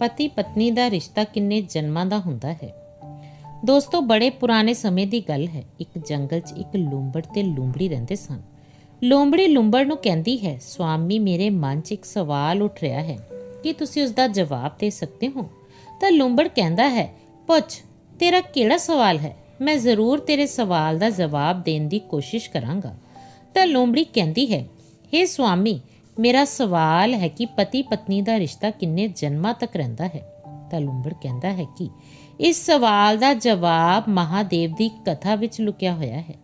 ਪਤੀ ਪਤਨੀ ਦਾ ਰਿਸ਼ਤਾ ਕਿੰਨੇ ਜਨਮਾਂ ਦਾ ਹੁੰਦਾ ਹੈ? ਦੋਸਤੋ, ਬੜੇ ਪੁਰਾਣੇ ਸਮੇਂ ਦੀ ਗੱਲ ਹੈ। ਇੱਕ ਜੰਗਲ 'ਚ ਇੱਕ ਲੂੰਬੜ ਤੇ ਲੂੰਬੜੀ ਰਹਿੰਦੇ ਸਨ। ਲੂੰਬੜੀ ਲੂੰਬੜ ਨੂੰ ਕਹਿੰਦੀ ਹੈ, ਸਵਾਮੀ, ਮੇਰੇ ਮਨ 'ਚ ਇੱਕ ਸਵਾਲ ਉੱਠ ਰਿਹਾ ਹੈ। ਕੀ ਤੁਸੀਂ ਉਸ ਦਾ ਜਵਾਬ ਦੇ ਸਕਦੇ ਹੋ? ਤਾਂ ਲੂੰਬੜ ਕਹਿੰਦਾ ਹੈ, ਪੁੱਛ, ਤੇਰਾ ਕਿਹੜਾ ਸਵਾਲ ਹੈ? ਮੈਂ ਜ਼ਰੂਰ ਤੇਰੇ ਸਵਾਲ ਦਾ ਜਵਾਬ ਦੇਣ ਦੀ ਕੋਸ਼ਿਸ਼ ਕਰਾਂਗਾ। ਤਾਂ ਲੂੰਬੜੀ ਕਹਿੰਦੀ ਹੈ हे ਸਵਾਮੀ ਮੇਰਾ ਸਵਾਲ ਹੈ ਕਿ ਪਤੀ ਪਤਨੀ ਦਾ ਰਿਸ਼ਤਾ ਕਿੰਨੇ ਜਨਮਾਂ ਤੱਕ ਰਹਿੰਦਾ ਹੈ? ਤਾਂ ਲੂੰਬੜ ਕਹਿੰਦਾ ਹੈ ਕਿ ਇਸ ਸਵਾਲ ਦਾ ਜਵਾਬ ਮਹਾਦੇਵ ਦੀ ਕਥਾ ਵਿੱਚ ਲੁਕਿਆ ਹੋਇਆ ਹੈ।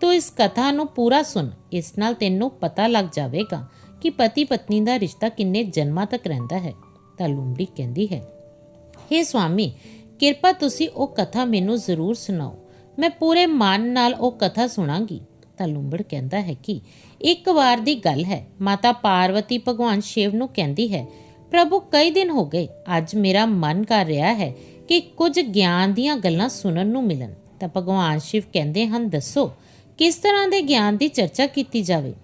ਤੂੰ ਇਸ ਕਥਾ ਨੂੰ ਪੂਰਾ ਸੁਣ। ਇਸ ਨਾਲ ਤੈਨੂੰ ਪਤਾ ਲੱਗ ਜਾਵੇਗਾ ਕਿ ਪਤੀ ਪਤਨੀ ਦਾ ਰਿਸ਼ਤਾ ਕਿੰਨੇ ਜਨਮਾਂ ਤੱਕ ਰਹਿੰਦਾ ਹੈ। ਤਾਂ ਲੂੰਬੜੀ ਕਹਿੰਦੀ ਹੈ हे ਸਵਾਮੀ ਕਿਰਪਾ ਤੁਸੀਂ ਉਹ ਕਥਾ ਮੈਨੂੰ ਜ਼ਰੂਰ ਸੁਣਾਓ। ਮੈਂ ਪੂਰੇ ਮਨ ਨਾਲ ਉਹ ਕਥਾ ਸੁਣਾਂਗੀ। ਤਾਂ ਲੂੰਬੜ ਕਹਿੰਦਾ ਹੈ ਕਿ ਇੱਕ ਵਾਰ ਦੀ ਗੱਲ ਹੈ। ਮਾਤਾ ਪਾਰਵਤੀ ਭਗਵਾਨ ਸ਼ਿਵ ਨੂੰ ਕਹਿੰਦੀ ਹੈ, ਪ੍ਰਭੂ, ਕਈ ਦਿਨ ਹੋ ਗਏ, ਅੱਜ ਮੇਰਾ ਮਨ ਕਰ ਰਿਹਾ ਹੈ ਕਿ ਕੁਝ ਗਿਆਨ ਦੀਆਂ ਗੱਲਾਂ ਸੁਣਨ ਨੂੰ ਮਿਲਣ। ਤਾਂ ਭਗਵਾਨ ਸ਼ਿਵ ਕਹਿੰਦੇ ਹਨ, ਦੱਸੋ, ਕਿਸ ਤਰ੍ਹਾਂ ਦੇ ਗਿਆਨ ਦੀ ਚਰਚਾ ਕੀਤੀ ਜਾਵੇ?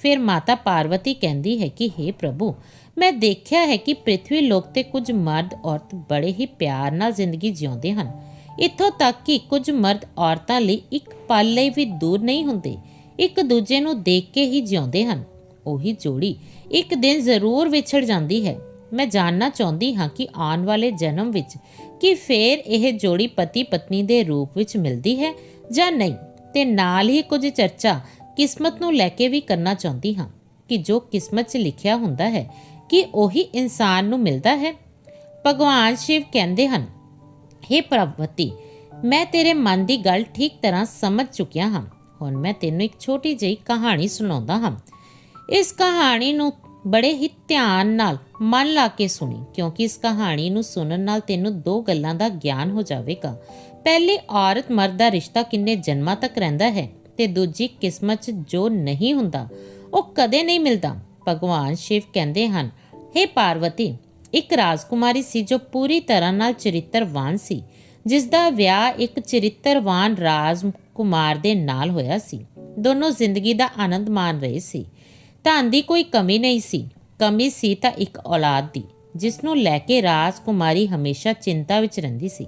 ਫਿਰ ਮਾਤਾ ਪਾਰਵਤੀ ਕਹਿੰਦੀ ਹੈ ਕਿ हे ਪ੍ਰਭੂ, ਮੈਂ ਦੇਖਿਆ ਹੈ ਕਿ ਪ੍ਰithvi ਲੋਕ ਤੇ ਕੁਝ ਮਰਦ ਔਰਤ ਬੜੇ ਹੀ ਪਿਆਰ ਨਾਲ ਜ਼ਿੰਦਗੀ ਜਿਉਂਦੇ ਹਨ। ਇੱਥੋਂ ਤੱਕ ਕਿ ਕੁਝ ਮਰਦ ਔਰਤਾਂ ਲਈ ਇੱਕ ਪਲ ਲਈ ਵੀ ਦੂਰ ਨਹੀਂ ਹੁੰਦੇ, ਇੱਕ ਦੂਜੇ ਨੂੰ ਦੇਖ ਕੇ ਹੀ ਜਿਉਂਦੇ ਹਨ। ਉਹੀ ਜੋੜੀ ਇੱਕ ਦਿਨ ਜ਼ਰੂਰ ਵਿਛੜ ਜਾਂਦੀ ਹੈ। ਮੈਂ ਜਾਣਨਾ ਚਾਹੁੰਦੀ ਹਾਂ ਕਿ ਆਉਣ ਵਾਲੇ ਜਨਮ ਵਿੱਚ ਕਿ ਫੇਰ ਇਹ ਜੋੜੀ ਪਤੀ ਪਤਨੀ ਦੇ ਰੂਪ ਵਿੱਚ ਮਿਲਦੀ ਹੈ ਜਾਂ ਨਹੀਂ? ਤੇ ਨਾਲ ਹੀ ਕੁਝ ਚਰਚਾ ਕਿਸਮਤ ਨੂੰ ਲੈ ਕੇ ਵੀ ਕਰਨਾ ਚਾਹੁੰਦੀ ਹਾਂ ਕਿ ਜੋ ਕਿਸਮਤ 'ਚ ਲਿਖਿਆ ਹੁੰਦਾ ਹੈ ਕਿ ਉਹੀ ਇਨਸਾਨ ਨੂੰ ਮਿਲਦਾ ਹੈ। ਭਗਵਾਨ ਸ਼ਿਵ ਕਹਿੰਦੇ ਹਨ हे ਪ੍ਰਭਵਤੀ ਮੈਂ ਤੇਰੇ ਮਨ ਦੀ ਗੱਲ ਠੀਕ ਤਰ੍ਹਾਂ ਸਮਝ ਚੁੱਕਿਆ ਹਾਂ। ਹੁਣ ਮੈਂ ਤੈਨੂੰ ਇੱਕ ਛੋਟੀ ਜਿਹੀ ਕਹਾਣੀ ਸੁਣਾਉਂਦਾ ਹਾਂ। ਇਸ ਕਹਾਣੀ ਨੂੰ ਬੜੇ ਹੀ ਧਿਆਨ ਨਾਲ ਮਨ ਲਾ ਕੇ ਸੁਣੀ, ਕਿਉਂਕਿ ਇਸ ਕਹਾਣੀ ਨੂੰ ਸੁਣਨ ਨਾਲ ਤੈਨੂੰ ਦੋ ਗੱਲਾਂ ਦਾ ਗਿਆਨ ਹੋ ਜਾਵੇਗਾ। ਪਹਿਲੀ, ਔਰਤ ਮਰਦ ਦਾ ਰਿਸ਼ਤਾ ਕਿੰਨੇ ਜਨਮਾਂ ਤੱਕ ਰਹਿੰਦਾ ਹੈ ਤੇ ਦੂਜੀ, ਕਿਸਮਤ 'ਚ ਜੋ ਨਹੀਂ ਹੁੰਦਾ, ਉਹ ਕਦੇ ਨਹੀਂ ਮਿਲਦਾ। ਭਗਵਾਨ ਸ਼ਿਵ ਕਹਿੰਦੇ ਹਨ हे ਪਾਰਵਤੀ ਇੱਕ ਰਾਜਕੁਮਾਰੀ ਸੀ ਜੋ ਪੂਰੀ ਤਰ੍ਹਾਂ ਨਾਲ ਚਰਿੱਤਰਵਾਨ ਸੀ ਜਿਸ ਦਾ ਵਿਆਹ ਇੱਕ ਚਰਿੱਤਰਵਾਨ ਰਾਜਕੁਮਾਰ ਦੇ ਨਾਲ ਹੋਇਆ ਸੀ। ਦੋਨੋਂ ਜ਼ਿੰਦਗੀ ਦਾ ਆਨੰਦ ਮਾਣ ਰਹੇ ਸੀ। ਧਨ ਦੀ ਕੋਈ ਕਮੀ ਨਹੀਂ ਸੀ। ਕਮੀ ਸੀ ਤਾਂ ਇੱਕ ਔਲਾਦ ਦੀ ਜਿਸ ਨੂੰ ਲੈ ਕੇ ਰਾਜਕੁਮਾਰੀ ਹਮੇਸ਼ਾ ਚਿੰਤਾ ਵਿੱਚ ਰਹਿੰਦੀ ਸੀ।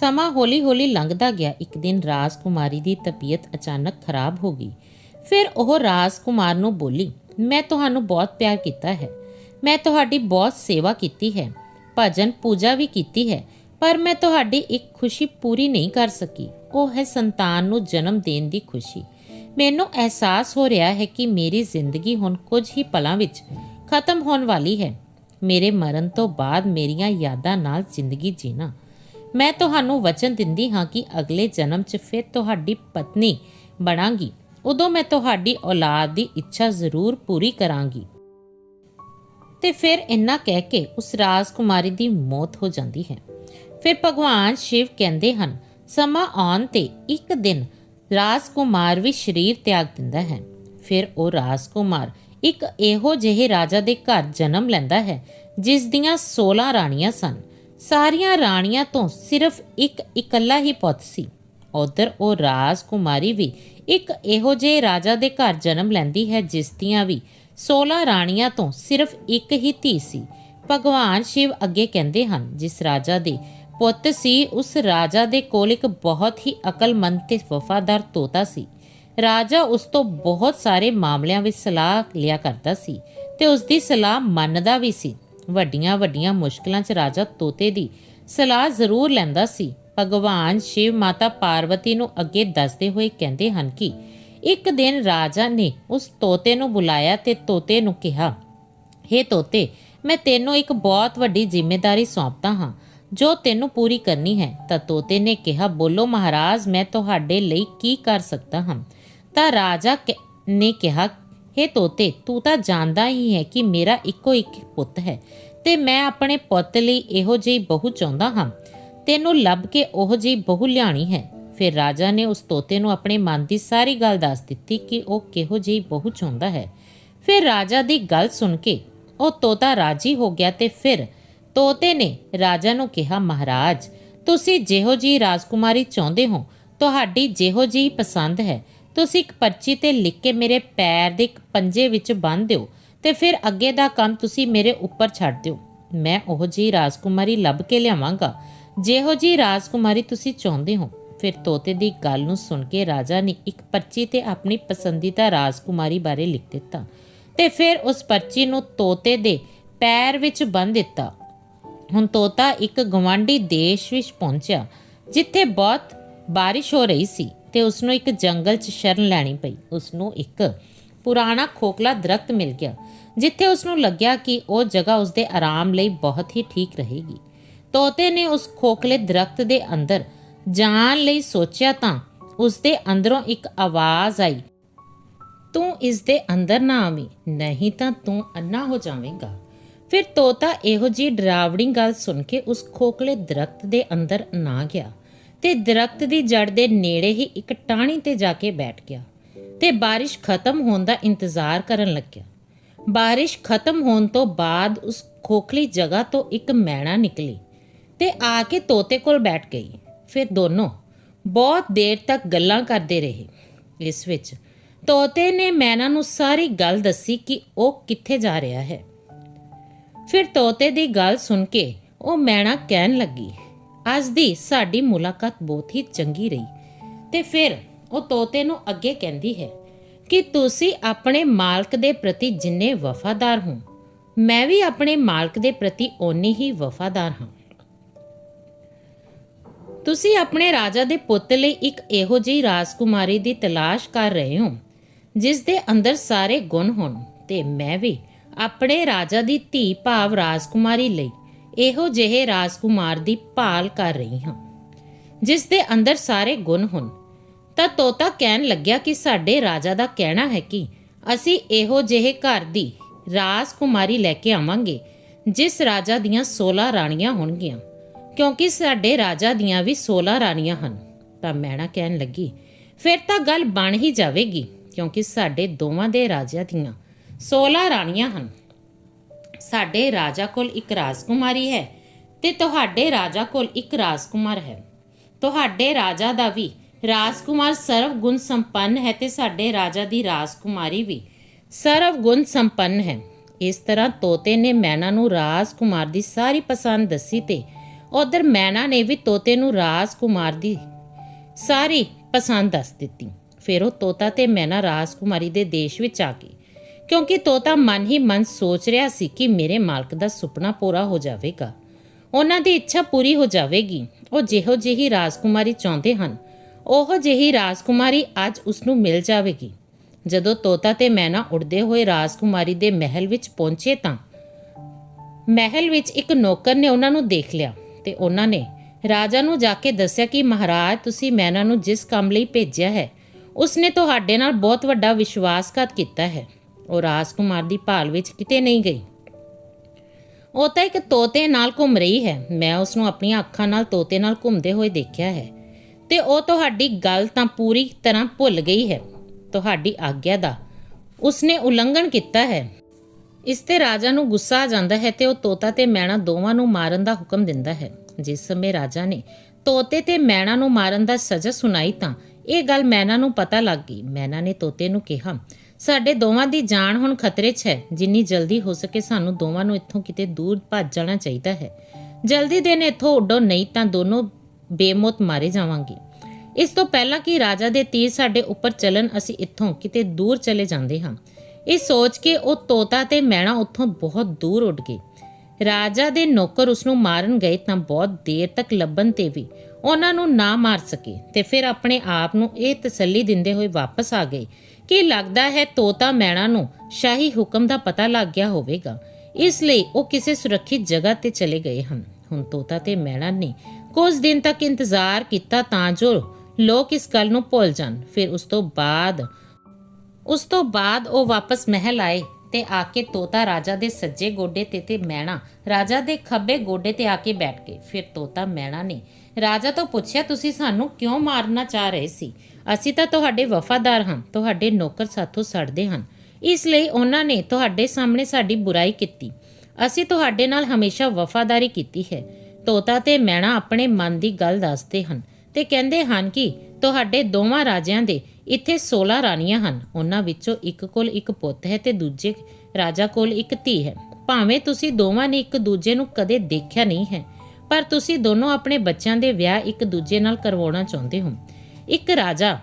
ਸਮਾਂ ਹੌਲੀ-ਹੌਲੀ ਲੰਘਦਾ ਗਿਆ। ਇੱਕ ਦਿਨ ਰਾਜਕੁਮਾਰੀ ਦੀ ਤਬੀਅਤ ਅਚਾਨਕ ਖਰਾਬ ਹੋ ਗਈ। ਫਿਰ ਉਹ ਰਾਜਕੁਮਾਰ ਨੂੰ ਬੋਲੀ, ਮੈਂ ਤੁਹਾਨੂੰ ਬਹੁਤ ਪਿਆਰ ਕੀਤਾ ਹੈ। ਮੈਂ ਤੁਹਾਡੀ ਬਹੁਤ ਸੇਵਾ ਕੀਤੀ ਹੈ, ਭਜਨ ਪੂਜਾ ਵੀ ਕੀਤੀ ਹੈ, ਪਰ ਮੈਂ ਤੁਹਾਡੀ ਇੱਕ ਖੁਸ਼ੀ ਪੂਰੀ ਨਹੀਂ ਕਰ ਸਕੀ। ਉਹ ਹੈ ਸੰਤਾਨ ਨੂੰ ਜਨਮ ਦੇਣ ਦੀ ਖੁਸ਼ੀ। ਮੈਨੂੰ ਅਹਿਸਾਸ ਹੋ ਰਿਹਾ ਹੈ ਕਿ ਮੇਰੀ ਜ਼ਿੰਦਗੀ ਹੁਣ ਕੁਝ ਹੀ ਪਲਾਂ ਵਿੱਚ ਖਤਮ ਹੋਣ ਵਾਲੀ ਹੈ। ਮੇਰੇ ਮਰਨ ਤੋਂ ਬਾਅਦ ਮੇਰੀਆਂ ਯਾਦਾਂ ਨਾਲ ਜ਼ਿੰਦਗੀ ਜੀਣਾ। ਮੈਂ ਤੁਹਾਨੂੰ ਵਚਨ ਦਿੰਦੀ ਹਾਂ ਕਿ ਅਗਲੇ ਜਨਮ 'ਚ ਫਿਰ ਤੁਹਾਡੀ ਪਤਨੀ ਬਣਾਂਗੀ। ਉਦੋਂ ਮੈਂ ਤੁਹਾਡੀ ਔਲਾਦ ਦੀ ਇੱਛਾ ਜ਼ਰੂਰ ਪੂਰੀ ਕਰਾਂਗੀ। ਤੇ ਫਿਰ ਇੰਨਾ ਕਹਿ ਕੇ ਉਸ ਰਾਜਕੁਮਾਰੀ ਦੀ ਮੌਤ ਹੋ ਜਾਂਦੀ ਹੈ। ਫਿਰ ਭਗਵਾਨ ਸ਼ਿਵ ਕਹਿੰਦੇ ਹਨ, ਸਮਾਂ ਆਉਣ ਤੇ ਇੱਕ ਦਿਨ ਰਾਜਕੁਮਾਰ ਵੀ ਸਰੀਰ ਤਿਆਗ ਦਿੰਦਾ ਹੈ। ਫਿਰ ਉਹ ਰਾਜਕੁਮਾਰ ਇੱਕ ਇਹੋ ਜਿਹੇ ਰਾਜਾ ਦੇ ਘਰ ਜਨਮ ਲੈਂਦਾ ਹੈ, ਜਿਸ ਦੀਆਂ 16 ਰਾਣੀਆਂ ਸਨ। ਸਾਰੀਆਂ ਰਾਣੀਆਂ ਤੋਂ ਸਿਰਫ ਇੱਕ ਇਕੱਲਾ ਹੀ ਪੁੱਤ ਸੀ। ਉਧਰ ਉਹ ਰਾਜਕੁਮਾਰੀ ਵੀ ਇੱਕ ਇਹੋ ਜਿਹੇ ਰਾਜਾ ਦੇ ਘਰ ਜਨਮ ਲੈਂਦੀ ਹੈ, ਜਿਸ ਦੀਆਂ ਵੀ 16 ਰਾਣੀਆਂ ਤੋਂ ਸਿਰਫ ਇੱਕ ਹੀ ਧੀ ਸੀ। ਭਗਵਾਨ ਸ਼ਿਵ ਅੱਗੇ ਕਹਿੰਦੇ ਹਨ, ਜਿਸ ਰਾਜਾ ਦੇ ਪੁੱਤ ਸੀ, ਉਸ ਰਾਜਾ ਦੇ ਕੋਲ ਇੱਕ ਬਹੁਤ ਹੀ ਅਕਲਮੰਦ ਤੇ ਵਫਾਦਾਰ ਤੋਤਾ ਸੀ। ਰਾਜਾ ਉਸ ਤੋਂ ਬਹੁਤ ਸਾਰੇ ਮਾਮਲਿਆਂ ਵਿੱਚ ਸਲਾਹ ਲਿਆ ਕਰਦਾ ਸੀ ਤੇ ਉਸ ਦੀ ਸਲਾਹ ਮੰਨਦਾ ਵੀ ਸੀ। ਵੱਡੀਆਂ ਵੱਡੀਆਂ ਮੁਸ਼ਕਲਾਂ 'ਚ ਰਾਜਾ ਤੋਤੇ ਦੀ ਸਲਾਹ ਜ਼ਰੂਰ ਲੈਂਦਾ ਸੀ। ਭਗਵਾਨ ਸ਼ਿਵ ਮਾਤਾ ਪਾਰਵਤੀ ਨੂੰ ਅੱਗੇ ਦੱਸਦੇ ਹੋਏ ਕਹਿੰਦੇ ਹਨ ਕਿ ਇੱਕ ਦਿਨ ਰਾਜਾ ਨੇ ਉਸ ਤੋਤੇ ਨੂੰ ਬੁਲਾਇਆ ਤੇ ਤੋਤੇ ਨੂੰ ਕਿਹਾ, ਹੇ ਤੋਤੇ, ਮੈਂ ਤੈਨੂੰ ਇੱਕ ਬਹੁਤ ਵੱਡੀ ਜ਼ਿੰਮੇਵਾਰੀ ਸੌਂਪਦਾ ਹਾਂ। ਜੋ ਤੈਨੂੰ ਪੂਰੀ ਕਰਨੀ ਹੈ, ਤਾਂ ਤੋਤੇ ਨੇ ਕਿਹਾ, ਬੋਲੋ ਮਹਾਰਾਜ, ਮੈਂ ਤੁਹਾਡੇ ਲਈ ਕੀ ਕਰ ਸਕਦਾ ਹਾਂ? ਤਾਂ ਰਾਜਾ ਕ- ਨੇ ਕਿਹਾ हे ਤੋਤੇ, ਤੂੰ ਤਾਂ ਜਾਣਦਾ ਹੀ ਹੈ ਕਿ ਮੇਰਾ ਇੱਕੋ ਇੱਕ ਪੁੱਤ ਹੈ ਤੇ ਮੈਂ ਆਪਣੇ ਪੁੱਤ ਲਈ ਇਹੋ ਜਿਹੀ ਬਹੂ ਚਾਹੁੰਦਾ ਹਾਂ। ਤੈਨੂੰ ਲੱਭ ਕੇ ਉਹ ਜਿਹੀ ਬਹੂ ਲਿਆਣੀ ਹੈ। ਫਿਰ ਰਾਜਾ ਨੇ ਉਸ ਤੋਤੇ ਨੂੰ ਆਪਣੇ ਮਨ ਦੀ ਸਾਰੀ ਗੱਲ ਦੱਸ ਦਿੱਤੀ ਕਿ ਉਹ ਕਿਹੋ ਜਿਹੀ ਬਹੂ ਚਾਹੁੰਦਾ ਹੈ। ਫਿਰ ਰਾਜਾ ਦੀ ਗੱਲ ਸੁਣ ਕੇ ਉਹ ਤੋਤਾ ਰਾਜੀ ਹੋ ਗਿਆ ਤੇ ਫਿਰ ਤੋਤੇ ਨੇ ਰਾਜਾ ਨੂੰ ਕਿਹਾ, ਮਹਾਰਾਜ, ਤੁਸੀਂ ਜਿਹੋ ਜੀ ਰਾਜਕੁਮਾਰੀ ਚਾਹੁੰਦੇ ਹੋ, ਤੁਹਾਡੀ ਜਿਹੋ ਜੀ ਪਸੰਦ ਹੈ। ਤੁਸੀਂ ਇੱਕ ਪਰਚੀ ਤੇ ਲਿਖ ਕੇ ਮੇਰੇ ਪੈਰ ਦੇ ਇੱਕ ਪੰਜੇ ਵਿੱਚ ਬੰਨ੍ਹ ਦਿਓ ਤੇ ਫਿਰ ਅੱਗੇ ਦਾ ਕੰਮ ਤੁਸੀਂ ਮੇਰੇ ਉੱਪਰ ਛੱਡ ਦਿਓ। ਮੈਂ ਉਹ ਜੀ ਰਾਜਕੁਮਾਰੀ ਲੱਭ ਕੇ ਲਿਆਵਾਂਗਾ। ਜਿਹੋ ਜੀ ਰਾਜਕੁਮਾਰੀ ਤੁਸੀਂ ਚਾਹੁੰਦੇ ਹੋ ਫਿਰ ਤੋਤੇ ਦੀ ਗੱਲ ਨੂੰ ਸੁਣ ਕੇ ਰਾਜਾ ਨੇ ਇੱਕ ਪਰਚੀ ਤੇ ਆਪਣੀ ਪਸੰਦੀਦਾ ਰਾਜਕੁਮਾਰੀ ਬਾਰੇ ਲਿਖ ਦਿੱਤਾ ਤੇ ਫਿਰ ਉਸ ਪਰਚੀ ਨੂੰ ਤੋਤੇ ਦੇ ਪੈਰ ਵਿੱਚ ਬੰਨ੍ਹ ਦਿੱਤਾ। ਹੁਣ ਤੋਤਾ ਇੱਕ ਗਵਾਂਢੀ ਦੇਸ਼ ਵਿੱਚ ਪਹੁੰਚਿਆ, ਜਿੱਥੇ ਬਹੁਤ ਬਾਰਿਸ਼ ਹੋ ਰਹੀ ਸੀ ਤੇ ਉਸ ਨੂੰ ਇੱਕ ਜੰਗਲ 'ਚ ਸ਼ਰਨ ਲੈਣੀ ਪਈ। ਉਸ ਨੂੰ ਇੱਕ ਪੁਰਾਣਾ ਖੋਖਲਾ ਦਰਖਤ ਮਿਲ ਗਿਆ, ਜਿੱਥੇ ਉਸ ਨੂੰ ਲੱਗਿਆ ਕਿ ਉਹ ਜਗ੍ਹਾ ਉਸ ਦੇ ਆਰਾਮ ਲਈ ਬਹੁਤ ਹੀ ਠੀਕ ਰਹੇਗੀ। ਤੋਤੇ ਨੇ ਉਸ ਖੋਖਲੇ ਦਰਖਤ ਦੇ ਅੰਦਰ ਜਾਣ ਲਈ ਸੋਚਿਆ ਤਾਂ ਉਸ ਦੇ ਅੰਦਰੋਂ ਇੱਕ ਆਵਾਜ਼ ਆਈ, ਤੂੰ ਇਸ ਦੇ ਅੰਦਰ ਨਾ ਆਵੀਂ, ਨਹੀਂ ਤਾਂ ਤੂੰ ਅੰਨਾ ਹੋ ਜਾਵੇਂਗਾ। ਫਿਰ ਤੋਤਾ ਇਹੋ ਜੀ ਡਰਾਵਣੀ ਗੱਲ ਸੁਣ ਕੇ ਉਸ ਖੋਖਲੇ ਦਰਖਤ ਦੇ ਅੰਦਰ ਨਾ ਗਿਆ ਤੇ ਦਰਖਤ ਦੀ ਜੜ ਦੇ ਨੇੜੇ ਹੀ ਇੱਕ ਟਾਹਣੀ ਤੇ ਜਾ ਕੇ ਬੈਠ ਗਿਆ ਤੇ ਬਾਰਿਸ਼ ਖਤਮ ਹੋਣ ਦਾ ਇੰਤਜ਼ਾਰ ਕਰਨ ਲੱਗਿਆ। ਬਾਰਿਸ਼ ਖਤਮ ਹੋਣ ਤੋਂ ਬਾਅਦ ਉਸ ਖੋਖਲੀ ਜਗ੍ਹਾ ਤੋਂ ਇੱਕ ਮੈਣਾ ਨਿਕਲੀ ਤੇ ਆ ਕੇ ਤੋਤੇ ਕੋਲ ਬੈਠ ਗਈ। ਫਿਰ ਦੋਨੋਂ ਬਹੁਤ ਦੇਰ ਤੱਕ ਗੱਲਾਂ ਕਰਦੇ ਰਹੇ। ਇਸ ਵਿੱਚ ਤੋਤੇ ਨੇ ਮੈਨਾ ਨੂੰ ਸਾਰੀ ਗੱਲ ਦੱਸੀ ਕਿ ਉਹ ਕਿੱਥੇ ਜਾ ਰਿਹਾ ਹੈ। ਫਿਰ ਤੋਤੇ ਦੀ ਗੱਲ ਸੁਣ ਕੇ ਉਹ ਮੈਣਾ ਕਹਿਣ ਲੱਗੀ, ਅੱਜ ਦੀ ਸਾਡੀ ਮੁਲਾਕਾਤ ਬਹੁਤ ਹੀ ਚੰਗੀ ਰਹੀ। ਤੇ ਫਿਰ ਉਹ ਤੋਤੇ ਨੂੰ ਅੱਗੇ ਕਹਿੰਦੀ ਹੈ ਕਿ ਤੁਸੀਂ ਆਪਣੇ ਮਾਲਕ ਦੇ ਪ੍ਰਤੀ ਜਿੰਨੇ ਵਫਾਦਾਰ ਹੋ, ਮੈਂ ਵੀ ਆਪਣੇ ਮਾਲਕ ਦੇ ਪ੍ਰਤੀ ਓਨੀ ਹੀ ਵਫਾਦਾਰ ਹਾਂ। ਤੁਸੀਂ ਆਪਣੇ ਰਾਜਾ ਦੇ ਪੁੱਤ ਲਈ ਇੱਕ ਇਹੋ ਜਿਹੀ ਰਾਜਕੁਮਾਰੀ ਦੀ ਤਲਾਸ਼ ਕਰ ਰਹੇ ਹੋ, ਜਿਸ ਦੇ ਅੰਦਰ ਸਾਰੇ ਗੁਣ ਹੋਣ ਤੇ ਮੈਂ ਵੀ ਆਪਣੇ ਰਾਜਾ ਦੀ ਧੀ ਭਾਵ ਰਾਜਕੁਮਾਰੀ ਲਈ ਇਹੋ ਜਿਹੇ ਰਾਜਕੁਮਾਰ ਦੀ ਭਾਲ ਕਰ ਰਹੀ ਹਾਂ। ਜਿਸ ਦੇ ਅੰਦਰ ਸਾਰੇ ਗੁਣ ਹੋਣ, ਤਾਂ ਤੋਤਾ ਕਹਿਣ ਲੱਗਿਆ ਕਿ ਸਾਡੇ ਰਾਜਾ ਦਾ ਕਹਿਣਾ ਹੈ ਕਿ ਅਸੀਂ ਇਹੋ ਜਿਹੇ ਘਰ ਦੀ ਰਾਜਕੁਮਾਰੀ ਲੈ ਕੇ ਆਵਾਂਗੇ, ਜਿਸ ਰਾਜਾ ਦੀਆਂ 16 ਰਾਣੀਆਂ ਹੋਣਗੀਆਂ। ਕਿਉਂਕਿ ਸਾਡੇ ਰਾਜਾ ਦੀਆਂ ਵੀ 16 ਰਾਣੀਆਂ ਹਨ। ਤਾਂ ਮੈਣਾ ਕਹਿਣ ਲੱਗੀ, ਫਿਰ ਤਾਂ ਗੱਲ ਬਣ ਹੀ ਜਾਵੇਗੀ, ਕਿਉਂਕਿ ਸਾਡੇ ਦੋਵਾਂ ਦੇ ਰਾਜਿਆਂ ਦੀਆਂ 16 ਰਾਣੀਆਂ ਹਨ। ਸਾਡੇ ਰਾਜਾ ਕੋਲ ਇੱਕ ਰਾਜਕੁਮਾਰੀ ਹੈ ਤੇ ਤੁਹਾਡੇ ਰਾਜਾ ਕੋਲ ਇੱਕ ਰਾਜਕੁਮਾਰ ਹੈ। ਤੁਹਾਡੇ ਰਾਜਾ ਦਾ ਵੀ ਰਾਜਕੁਮਾਰ ਸਰਵ ਗੁਣ ਸੰਪੰਨ ਹੈ ਤੇ ਸਾਡੇ ਰਾਜਾ ਦੀ ਰਾਜਕੁਮਾਰੀ ਵੀ ਸਰਵ ਗੁਣ ਸੰਪੰਨ ਹੈ। ਇਸ ਤਰ੍ਹਾਂ ਤੋਤੇ ਨੇ ਮੈਨਾ ਨੂੰ ਰਾਜਕੁਮਾਰ ਦੀ ਸਾਰੀ ਪਸੰਦ ਦੱਸੀ ਤੇ ਉਧਰ ਮੈਨਾ ਨੇ ਵੀ ਤੋਤੇ ਨੂੰ ਰਾਜਕੁਮਾਰ ਦੀ ਸਾਰੀ ਪਸੰਦ ਦੱਸ ਦਿੱਤੀ। ਫਿਰ ਉਹ ਤੋਤਾ ਤੇ ਮੈਨਾ ਰਾਜਕੁਮਾਰੀ ਦੇ ਦੇਸ਼ ਵਿੱਚ ਆ ਗਏ। ਕਿਉਂਕਿ ਤੋਤਾ ਮਨ ਹੀ ਮਨ ਸੋਚ ਰਿਹਾ ਸੀ ਕਿ ਮੇਰੇ ਮਾਲਕ ਦਾ ਸੁਪਨਾ ਪੂਰਾ ਹੋ ਜਾਵੇਗਾ। ਉਹਨਾਂ ਦੀ ਇੱਛਾ ਪੂਰੀ ਹੋ ਜਾਵੇਗੀ। ਉਹ ਜਿਹੋ ਜਿਹੀ ਰਾਜਕੁਮਾਰੀ ਚਾਹੁੰਦੇ ਹਨ, ਉਹ ਜਿਹੀ ਰਾਜਕੁਮਾਰੀ ਅੱਜ ਉਸ ਨੂੰ ਮਿਲ ਜਾਵੇਗੀ। ਜਦੋਂ ਤੋਤਾ ਤੇ ਮੈਨਾ ਉੜਦੇ ਹੋਏ ਰਾਜਕੁਮਾਰੀ ਦੇ ਮਹਿਲ ਵਿੱਚ ਪਹੁੰਚੇ ਤਾਂ ਮਹਿਲ ਵਿੱਚ ਇੱਕ ਨੌਕਰ ਨੇ ਉਹਨਾਂ ਨੂੰ ਦੇਖ ਲਿਆ। ਤੇ ਉਹਨਾਂ ਨੇ ਰਾਜਾ ਨੂੰ ਜਾ ਕੇ ਦੱਸਿਆ ਕਿ ਮਹਾਰਾਜ, ਤੁਸੀਂ ਮੈਨਾ ਨੂੰ ਜਿਸ ਕੰਮ ਲਈ ਭੇਜਿਆ ਹੈ, ਉਸਨੇ ਤੁਹਾਡੇ ਨਾਲ ਬਹੁਤ ਵੱਡਾ ਵਿਸ਼ਵਾਸਘਾਤ ਕੀਤਾ ਹੈ। ਉਹ ਰਾਜਕੁਮਾਰ ਦੀ ਭਾਲ ਵਿੱਚ ਕਿਤੇ ਨਹੀਂ ਗਈ। ਉਹ ਤਾਂ ਇੱਕ ਤੋਤੇ ਨਾਲ ਘੁੰਮ ਰਹੀ ਹੈ। ਮੈਂ ਉਸ ਨੂੰ ਆਪਣੀਆਂ ਅੱਖਾਂ ਨਾਲ ਤੋਤੇ ਨਾਲ ਘੁੰਮਦੇ ਹੋਏ ਦੇਖਿਆ ਹੈ। ਤੇ ਉਹ ਤੁਹਾਡੀ ਗੱਲ ਤਾਂ ਪੂਰੀ ਤਰ੍ਹਾਂ ਭੁੱਲ ਗਈ ਹੈ। ਤੁਹਾਡੀ ਆਗਿਆ ਦਾ ਉਸਨੇ ਉਲੰਘਣ ਕੀਤਾ ਹੈ। ਇਸ ਤੇ ਰਾਜਾ ਨੂੰ ਗੁੱਸਾ ਆ ਜਾਂਦਾ ਹੈ ਤੇ ਉਹ ਤੋਤਾ ਤੇ ਮੈਣਾ ਦੋਵਾਂ ਨੂੰ ਮਾਰਨ ਦਾ ਹੁਕਮ ਦਿੰਦਾ ਹੈ। ਜਿਸ ਸਮੇਂ ਰਾਜਾ ਨੇ ਤੋਤੇ ਤੇ ਮੈਣਾ ਨੂੰ ਮਾਰਨ ਦਾ ਸਜ਼ਾ ਸੁਣਾਈ ਤਾਂ ਇਹ ਗੱਲ ਮੈਨਾ ਨੂੰ ਪਤਾ ਲੱਗ ਗਈ। ਮੈਨਾ ਨੇ ਤੋਤੇ ਨੂੰ ਕਿਹਾ, ਸਾਡੇ ਦੋਵਾਂ ਦੀ ਜਾਨ ਹੁਣ ਖਤਰੇ 'ਚ ਹੈ। ਜਿੰਨੀ ਜਲਦੀ ਹੋ ਸਕੇ ਸਾਨੂੰ ਦੋਵਾਂ ਨੂੰ ਇੱਥੋਂ ਕਿਤੇ ਦੂਰ ਭੱਜ ਜਾਣਾ ਚਾਹੀਦਾ ਹੈ। ਜਲਦੀ ਦਿਨ ਇੱਥੋਂ ਉੱਡੋ, ਨਹੀਂ ਤਾਂ ਦੋਨੋਂ ਬੇਮੌਤ ਮਾਰੇ ਜਾਵਾਂਗੇ। ਇਸ ਤੋਂ ਪਹਿਲਾਂ ਕਿ ਰਾਜਾ ਦੇ ਤੀਰ ਸਾਡੇ ਉੱਪਰ ਚੱਲਣ, ਅਸੀਂ ਇੱਥੋਂ ਕਿਤੇ ਦੂਰ ਚਲੇ ਜਾਂਦੇ ਹਾਂ। ਇਹ ਸੋਚ ਕੇ ਉਹ ਤੋਤਾ ਤੇ ਮੈਣਾ ਉੱਥੋਂ ਬਹੁਤ ਦੂਰ ਉੱਡ ਗਏ ਰਾਜਾ ਦੇ ਨੌਕਰ ਉਸ ਨੂੰ ਮਾਰਨ ਗਏ ਤਾਂ ਬਹੁਤ ਦੇਰ ਤੱਕ ਲੱਭਣ ਤੇ ਵੀ ਉਹਨਾਂ ਨੂੰ ਨਾ ਮਾਰ ਸਕੇ ਤੇ ਫਿਰ ਆਪਣੇ ਆਪ ਨੂੰ ਇਹ ਤਸੱਲੀ ਦਿੰਦੇ ਹੋਏ ਵਾਪਸ ਆ ਗਏ ਕਿ ਲੱਗਦਾ ਹੈ ਤੋਤਾ ਮੈਣਾ ਨੂੰ ਸ਼ਾਹੀ ਹੁਕਮ ਦਾ ਪਤਾ ਲੱਗ ਗਿਆ ਹੋਵੇਗਾ। ਇਸ ਲਈ ਉਹ ਕਿਸੇ ਸੁਰੱਖਿਅਤ ਜਗ੍ਹਾ ਤੇ ਚਲੇ ਗਏ ਹਨ। ਹੁਣ ਤੋਤਾ ਤੇ ਮੈਣਾ ਨੇ ਕੁਝ ਦਿਨ ਤੱਕ ਇੰਤਜ਼ਾਰ ਕੀਤਾ ਤਾਂ ਜੋ ਲੋਕ ਇਸ ਗੱਲ ਨੂੰ ਭੁੱਲ ਜਾਣ। ਫਿਰ ਉਸ ਤੋਂ ਬਾਅਦ ਉਸ ਤੋਂ ਬਾਅਦ ਉਹ ਵਾਪਸ ਮਹਿਲ ਆਏ ਤੇ ਆ ਕੇ ਤੋਤਾ ਰਾਜਾ ਦੇ ਸੱਜੇ ਗੋਡੇ ਤੇ ਤੇ ਮੈਣਾ, ਰਾਜਾ ਦੇ ਖੱਬੇ ਗੋਡੇ ਤੇ ਆ ਕੇ ਬੈਠ ਗਏ। ਫਿਰ ਤੋਤਾ ਮੈਣਾ ਨੇ, ਰਾਜਾ ਤੋਂ ਪੁੱਛਿਆ, ਤੁਸੀਂ ਸਾਨੂੰ ਕਿਉਂ ਮਾਰਨਾ ਚਾਹ ਰਹੇ ਸੀ? ਅਸੀਂ ਤਾਂ ਤੁਹਾਡੇ ਵਫਾਦਾਰ ਹਾਂ, ਤੁਹਾਡੇ ਨੌਕਰ ਸਾਥੋਂ ਸੜਦੇ ਹਨ। ਇਸ ਲਈ ਉਹਨਾਂ ਨੇ ਤੁਹਾਡੇ ਸਾਹਮਣੇ ਸਾਡੀ ਬੁਰਾਈ ਕੀਤੀ। ਅਸੀਂ ਤੁਹਾਡੇ ਨਾਲ ਹਮੇਸ਼ਾ ਵਫਾਦਾਰੀ ਕੀਤੀ ਹੈ। ਤੋਤਾ ਤੇ ਮੈਣਾ ਆਪਣੇ ਮਨ ਦੀ ਗੱਲ ਦੱਸਦੇ ਹਨ ਤੇ ਕਹਿੰਦੇ ਹਨ ਕਿ ਤੁਹਾਡੇ ਦੋਵਾਂ ਰਾਜਿਆਂ ਦੇ ਇੱਥੇ 16 ਰਾਣੀਆਂ ਹਨ। ਉਹਨਾਂ ਵਿੱਚੋਂ ਇੱਕ ਕੋਲ ਇੱਕ ਪੁੱਤ ਹੈ ਤੇ ਦੂਜੇ ਰਾਜਾ ਕੋਲ ਇੱਕ ਧੀ ਹੈ। ਭਾਵੇਂ ਤੁਸੀਂ ਦੋਵਾਂ ਨੇ ਇੱਕ ਦੂਜੇ ਨੂੰ ਕਦੇ ਦੇਖਿਆ ਨਹੀਂ ਹੈ, ਪਰ ਤੁਸੀਂ ਦੋਨੋਂ ਆਪਣੇ ਬੱਚਿਆਂ ਦੇ ਵਿਆਹ ਇੱਕ ਦੂਜੇ ਨਾਲ ਕਰਵਾਉਣਾ ਚਾਹੁੰਦੇ ਹੋ। ਇੱਕ ਰਾਜਾ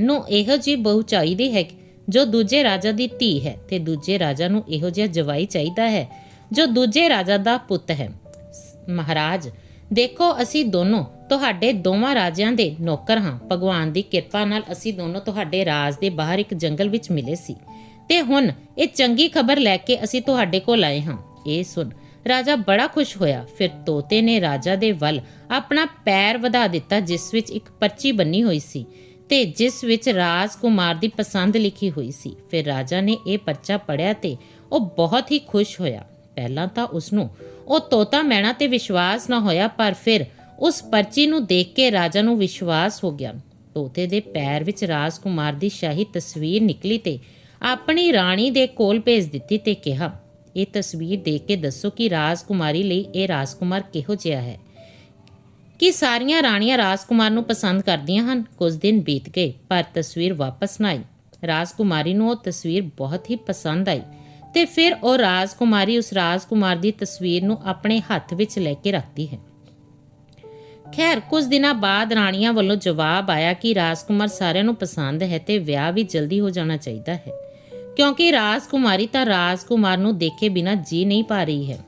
ਨੂੰ ਇਹੋ ਜਿਹੀ ਬਹੂ ਚਾਹੀਦੀ ਹੈ ਜੋ ਦੂਜੇ ਰਾਜਾ ਦੀ ਧੀ ਹੈ ਤੇ ਦੂਜੇ ਰਾਜਾ ਨੂੰ ਇਹੋ ਜਿਹਾ ਜਵਾਈ ਚਾਹੀਦਾ ਹੈ ਜੋ ਦੂਜੇ ਰਾਜਾ ਦਾ ਪੁੱਤ ਹੈ। ਮਹਾਰਾਜ ਦੇਖੋ, ਅਸੀਂ ਦੋਨੋਂ ਤੁਹਾਡੇ ਦੋਵਾਂ ਰਾਜਿਆਂ ਦੇ ਨੌਕਰ ਹਾਂ। ਭਗਵਾਨ ਦੀ ਕਿਰਪਾ ਨਾਲ ਅਸੀਂ ਦੋਨੋਂ ਤੁਹਾਡੇ ਰਾਜ ਦੇ ਬਾਹਰ ਇੱਕ ਜੰਗਲ ਵਿੱਚ ਮਿਲੇ ਸੀ। ਤੇ ਹੁਣ ਇਹ ਚੰਗੀ ਖਬਰ ਲੈ ਕੇ ਅਸੀਂ ਤੁਹਾਡੇ ਕੋਲ ਆਏ ਹਾਂ। ਇਹ ਸੁਣ, ਰਾਜਾ ਬੜਾ ਖੁਸ਼ ਹੋਇਆ। ਫਿਰ ਤੋਤੇ ਨੇ ਰਾਜਾ ਦੇ ਵੱਲ ਆਪਣਾ ਪੈਰ ਵਧਾ ਦਿੱਤਾ, ਜਿਸ ਵਿੱਚ ਇੱਕ ਪਰਚੀ ਬੰਨੀ ਹੋਈ ਸੀ ਤੇ ਜਿਸ ਵਿੱਚ ਰਾਜਕੁਮਾਰ ਦੀ ਪਸੰਦ ਲਿਖੀ ਹੋਈ ਸੀ। ਫਿਰ ਰਾਜਾ ਨੇ ਇਹ ਪਰਚਾ ਪੜਿਆ ਤੇ ਉਹ ਬਹੁਤ ਹੀ ਖੁਸ਼ ਹੋਇਆ। ਪਹਿਲਾਂ ਤਾਂ ਉਸ ਨੂੰ ਉਹ ਤੋਤਾ ਮੈਣਾ ਤੇ ਵਿਸ਼ਵਾਸ ਨਾ ਹੋਇਆ, ਪਰ ਫਿਰ ਉਸ ਪਰਚੀ ਨੂੰ ਦੇਖ ਕੇ ਰਾਜਾ ਨੂੰ ਵਿਸ਼ਵਾਸ ਹੋ ਗਿਆ। ਤੋਤੇ ਦੇ ਪੈਰ ਵਿੱਚ ਰਾਜਕੁਮਾਰ ਦੀ ਸ਼ਾਹੀ ਤਸਵੀਰ ਨਿਕਲੀ ਤੇ ਆਪਣੀ ਰਾਣੀ ਦੇ ਕੋਲ ਭੇਜ ਦਿੱਤੀ ਤੇ ਕਿਹਾ, ਇਹ ਤਸਵੀਰ ਦੇਖ ਕੇ ਦੱਸੋ ਕਿ ਰਾਜਕੁਮਾਰੀ ਲਈ ਇਹ ਰਾਜਕੁਮਾਰ ਕਿਹੋ ਜਿਹਾ ਹੈ? ਕਿ ਸਾਰੀਆਂ ਰਾਣੀਆਂ ਰਾਜਕੁਮਾਰ ਨੂੰ ਪਸੰਦ ਕਰਦੀਆਂ ਹਨ? ਕੁਝ ਦਿਨ ਬੀਤ ਗਏ, ਪਰ ਤਸਵੀਰ ਵਾਪਸ ਨਾ ਆਈ। ਰਾਜਕੁਮਾਰੀ ਨੂੰ ਉਹ ਤਸਵੀਰ ਬਹੁਤ ਹੀ ਪਸੰਦ ਆਈ। ਤੇ ਫਿਰ ਉਹ ਰਾਜਕੁਮਾਰੀ ਉਸ ਰਾਜਕੁਮਾਰ ਦੀ ਤਸਵੀਰ ਨੂੰ ਆਪਣੇ ਹੱਥ ਵਿੱਚ ਲੈ ਕੇ ਰੱਖਦੀ ਹੈ। ਖੈਰ, ਕੁਝ ਦਿਨਾਂ ਬਾਅਦ ਰਾਣੀਆਂ ਵੱਲੋਂ ਜਵਾਬ ਆਇਆ ਕਿ ਰਾਜਕੁਮਾਰ ਸਾਰਿਆਂ ਨੂੰ ਪਸੰਦ ਹੈ ਤੇ ਵਿਆਹ ਵੀ ਜਲਦੀ ਹੋ ਜਾਣਾ ਚਾਹੀਦਾ ਹੈ। ਕਿਉਂਕਿ ਰਾਜਕੁਮਾਰੀ ਤਾਂ ਰਾਜਕੁਮਾਰ ਨੂੰ ਦੇਖੇ ਬਿਨਾ ਜੀ ਨਹੀਂ ਪਾ ਰਹੀ ਹੈ।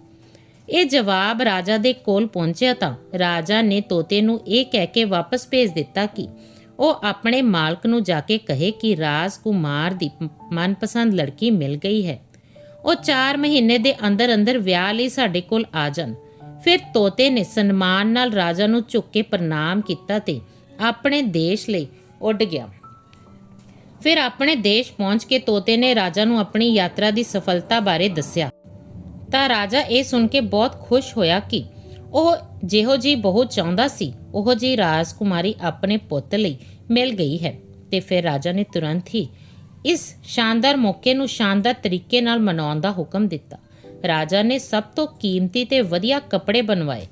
ਇਹ ਜਵਾਬ ਰਾਜਾ ਦੇ ਕੋਲ ਪਹੁੰਚਿਆ ਤਾਂ ਰਾਜਾ ਨੇ ਤੋਤੇ ਨੂੰ ਇਹ ਕਹਿ ਕੇ ਵਾਪਸ ਭੇਜ ਦਿੱਤਾ ਕਿ ਉਹ ਆਪਣੇ ਮਾਲਕ ਨੂੰ ਜਾ ਕੇ ਕਹੇ ਕਿ ਰਾਜਕੁਮਾਰ ਦੀ ਮਨਪਸੰਦ ਲੜਕੀ ਮਿਲ ਗਈ ਹੈ। ਉਹ 4 ਮਹੀਨੇ ਦੇ ਅੰਦਰ ਅੰਦਰ ਵਿਆਹ ਲਈ ਸਾਡੇ ਕੋਲ ਆ ਜਾਣ। ਫਿਰ ਤੋਤੇ ਨੇ ਸਨਮਾਨ ਨਾਲ ਰਾਜਾ ਨੂੰ ਝੁੱਕ ਕੇ ਪ੍ਰਣਾਮ ਕੀਤਾ ਤੇ ਆਪਣੇ ਦੇਸ਼ ਲਈ ਉੱਡ ਗਿਆ। ਫਿਰ ਆਪਣੇ ਦੇਸ਼ ਪਹੁੰਚ ਕੇ ਤੋਤੇ ਨੇ ਰਾਜਾ ਨੂੰ ਆਪਣੀ ਯਾਤਰਾ ਦੀ ਸਫਲਤਾ ਬਾਰੇ ਦੱਸਿਆ। ਤਾਂ ਰਾਜਾ ਇਹ ਸੁਣ ਕੇ ਬਹੁਤ ਖੁਸ਼ ਹੋਇਆ ਕਿ ਉਹ ਜਿਹੋ ਜੀ ਬਹੁਤ ਚਾਹੁੰਦਾ ਸੀ, ਉਹੋ ਜੀ ਰਾਜਕੁਮਾਰੀ ਆਪਣੇ ਪੁੱਤ ਲਈ ਮਿਲ ਗਈ ਹੈ ਤੇ ਫਿਰ ਰਾਜਾ ਨੇ ਤੁਰੰਤ ਹੀ ਇਸ ਸ਼ਾਨਦਾਰ ਮੌਕੇ ਨੂੰ ਸ਼ਾਨਦਾਰ ਤਰੀਕੇ ਨਾਲ ਮਨਾਉਣ ਦਾ ਹੁਕਮ ਦਿੱਤਾ। ਰਾਜਾ ਨੇ ਸਭ ਤੋਂ ਕੀਮਤੀ ਤੇ ਵਧੀਆ ਕੱਪੜੇ ਬਣਵਾਏ।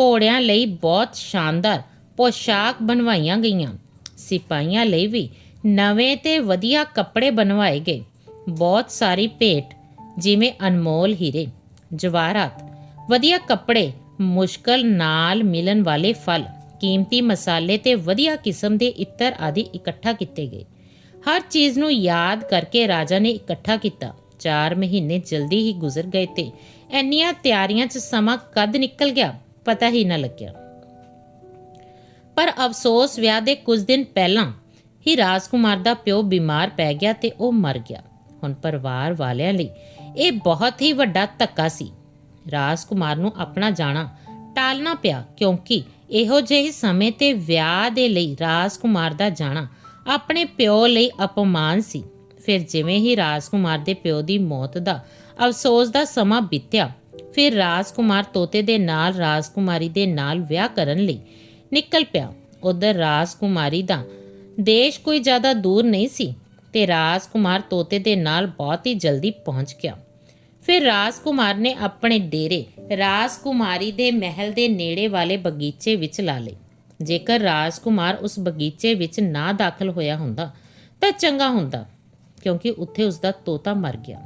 ਘੋੜਿਆਂ ਲਈ ਬਹੁਤ ਸ਼ਾਨਦਾਰ ਪੋਸ਼ਾਕ ਬਣਵਾਈਆਂ ਗਈਆਂ। ਸਿਪਾਹੀਆਂ ਲਈ ਵੀ ਨਵੇਂ ਤੇ ਵਧੀਆ ਕੱਪੜੇ ਬਣਵਾਏ ਗਏ। ਬਹੁਤ ਸਾਰੀ ਭੇਟ, ਜਿਵੇਂ ਅਨਮੋਲ ਹੀਰੇ, ਜਵਾਹਰਾਤ, ਵਧੀਆ ਕੱਪੜੇ, ਮੁਸ਼ਕਲ ਨਾਲ ਮਿਲਣ ਵਾਲੇ ਫਲ, ਕੀਮਤੀ ਮਸਾਲੇ ਤੇ ਵਧੀਆ ਕਿਸਮ ਦੇ ਇਤਰ ਆਦਿ ਇਕੱਠਾ ਕੀਤੇ ਗਏ। ਹਰ ਚੀਜ਼ ਨੂੰ ਯਾਦ ਕਰਕੇ ਰਾਜਾ ਨੇ ਇਕੱਠਾ ਕੀਤਾ। 4 ਮਹੀਨੇ ਜਲਦੀ ਹੀ ਗੁਜ਼ਰ ਗਏ ਤੇ ਇੰਨੀਆਂ ਤਿਆਰੀਆਂ 'ਚ ਸਮਾਂ ਕਦ ਨਿਕਲ ਗਿਆ, ਪਤਾ ਹੀ ਨਾ ਲੱਗਿਆ। ਪਰ ਅਫਸੋਸ ਵਿਆਹ ਦੇ ਕੁਝ ਦਿਨ ਪਹਿਲਾਂ ਹੀ ਰਾਜਕੁਮਾਰ ਦਾ ਪਿਓ ਬਿਮਾਰ ਪੈ ਗਿਆ ਤੇ ਉਹ ਮਰ ਗਿਆ। ਹੁਣ ਪਰਿਵਾਰ ਵਾਲਿਆਂ ਲਈ ਇਹ ਬਹੁਤ ਹੀ ਵੱਡਾ ਧੱਕਾ ਸੀ। ਰਾਜਕੁਮਾਰ ਨੂੰ ਆਪਣਾ ਜਾਣਾ ਟਾਲਣਾ ਪਿਆ ਕਿਉਂਕਿ ਇਹੋ ਜਿਹੇ ਸਮੇਂ ਤੇ ਵਿਆਹ ਦੇ ਲਈ ਰਾਜਕੁਮਾਰ ਦਾ ਜਾਣਾ ਆਪਣੇ ਪਿਓ ਲਈ ਅਪਮਾਨ ਸੀ। ਫਿਰ ਜਿਵੇਂ ਹੀ ਰਾਜਕੁਮਾਰ ਦੇ ਪਿਓ ਦੀ ਮੌਤ ਦਾ ਅਫਸੋਸ ਦਾ ਸਮਾਂ ਬੀਤਿਆ, ਫਿਰ ਰਾਜਕੁਮਾਰ ਤੋਤੇ ਦੇ ਨਾਲ ਰਾਜਕੁਮਾਰੀ ਦੇ ਨਾਲ ਵਿਆਹ ਕਰਨ ਲਈ ਨਿਕਲ ਪਿਆ। ਉਧਰ ਰਾਜਕੁਮਾਰੀ ਦਾ ਦੇਸ਼ ਕੋਈ ਜ਼ਿਆਦਾ ਦੂਰ ਨਹੀਂ ਸੀ ਤੇ ਰਾਜਕੁਮਾਰ ਤੋਤੇ ਦੇ ਨਾਲ ਬਹੁਤ ਹੀ ਜਲਦੀ ਪਹੁੰਚ ਗਿਆ। ਫਿਰ ਰਾਜਕੁਮਾਰ ਨੇ ਆਪਣੇ ਡੇਰੇ ਰਾਜਕੁਮਾਰੀ ਦੇ ਮਹਿਲ ਦੇ ਨੇੜੇ ਵਾਲੇ ਬਗੀਚੇ ਵਿੱਚ ਲਾ ਲਏ। ਜੇਕਰ ਰਾਜਕੁਮਾਰ ਉਸ ਬਗੀਚੇ ਵਿੱਚ ਨਾ ਦਾਖਲ ਹੋਇਆ ਹੁੰਦਾ, ਤਾਂ ਚੰਗਾ ਹੁੰਦਾ, ਕਿਉਂਕਿ ਉੱਥੇ ਉਸ ਦਾ ਤੋਤਾ ਮਰ ਗਿਆ।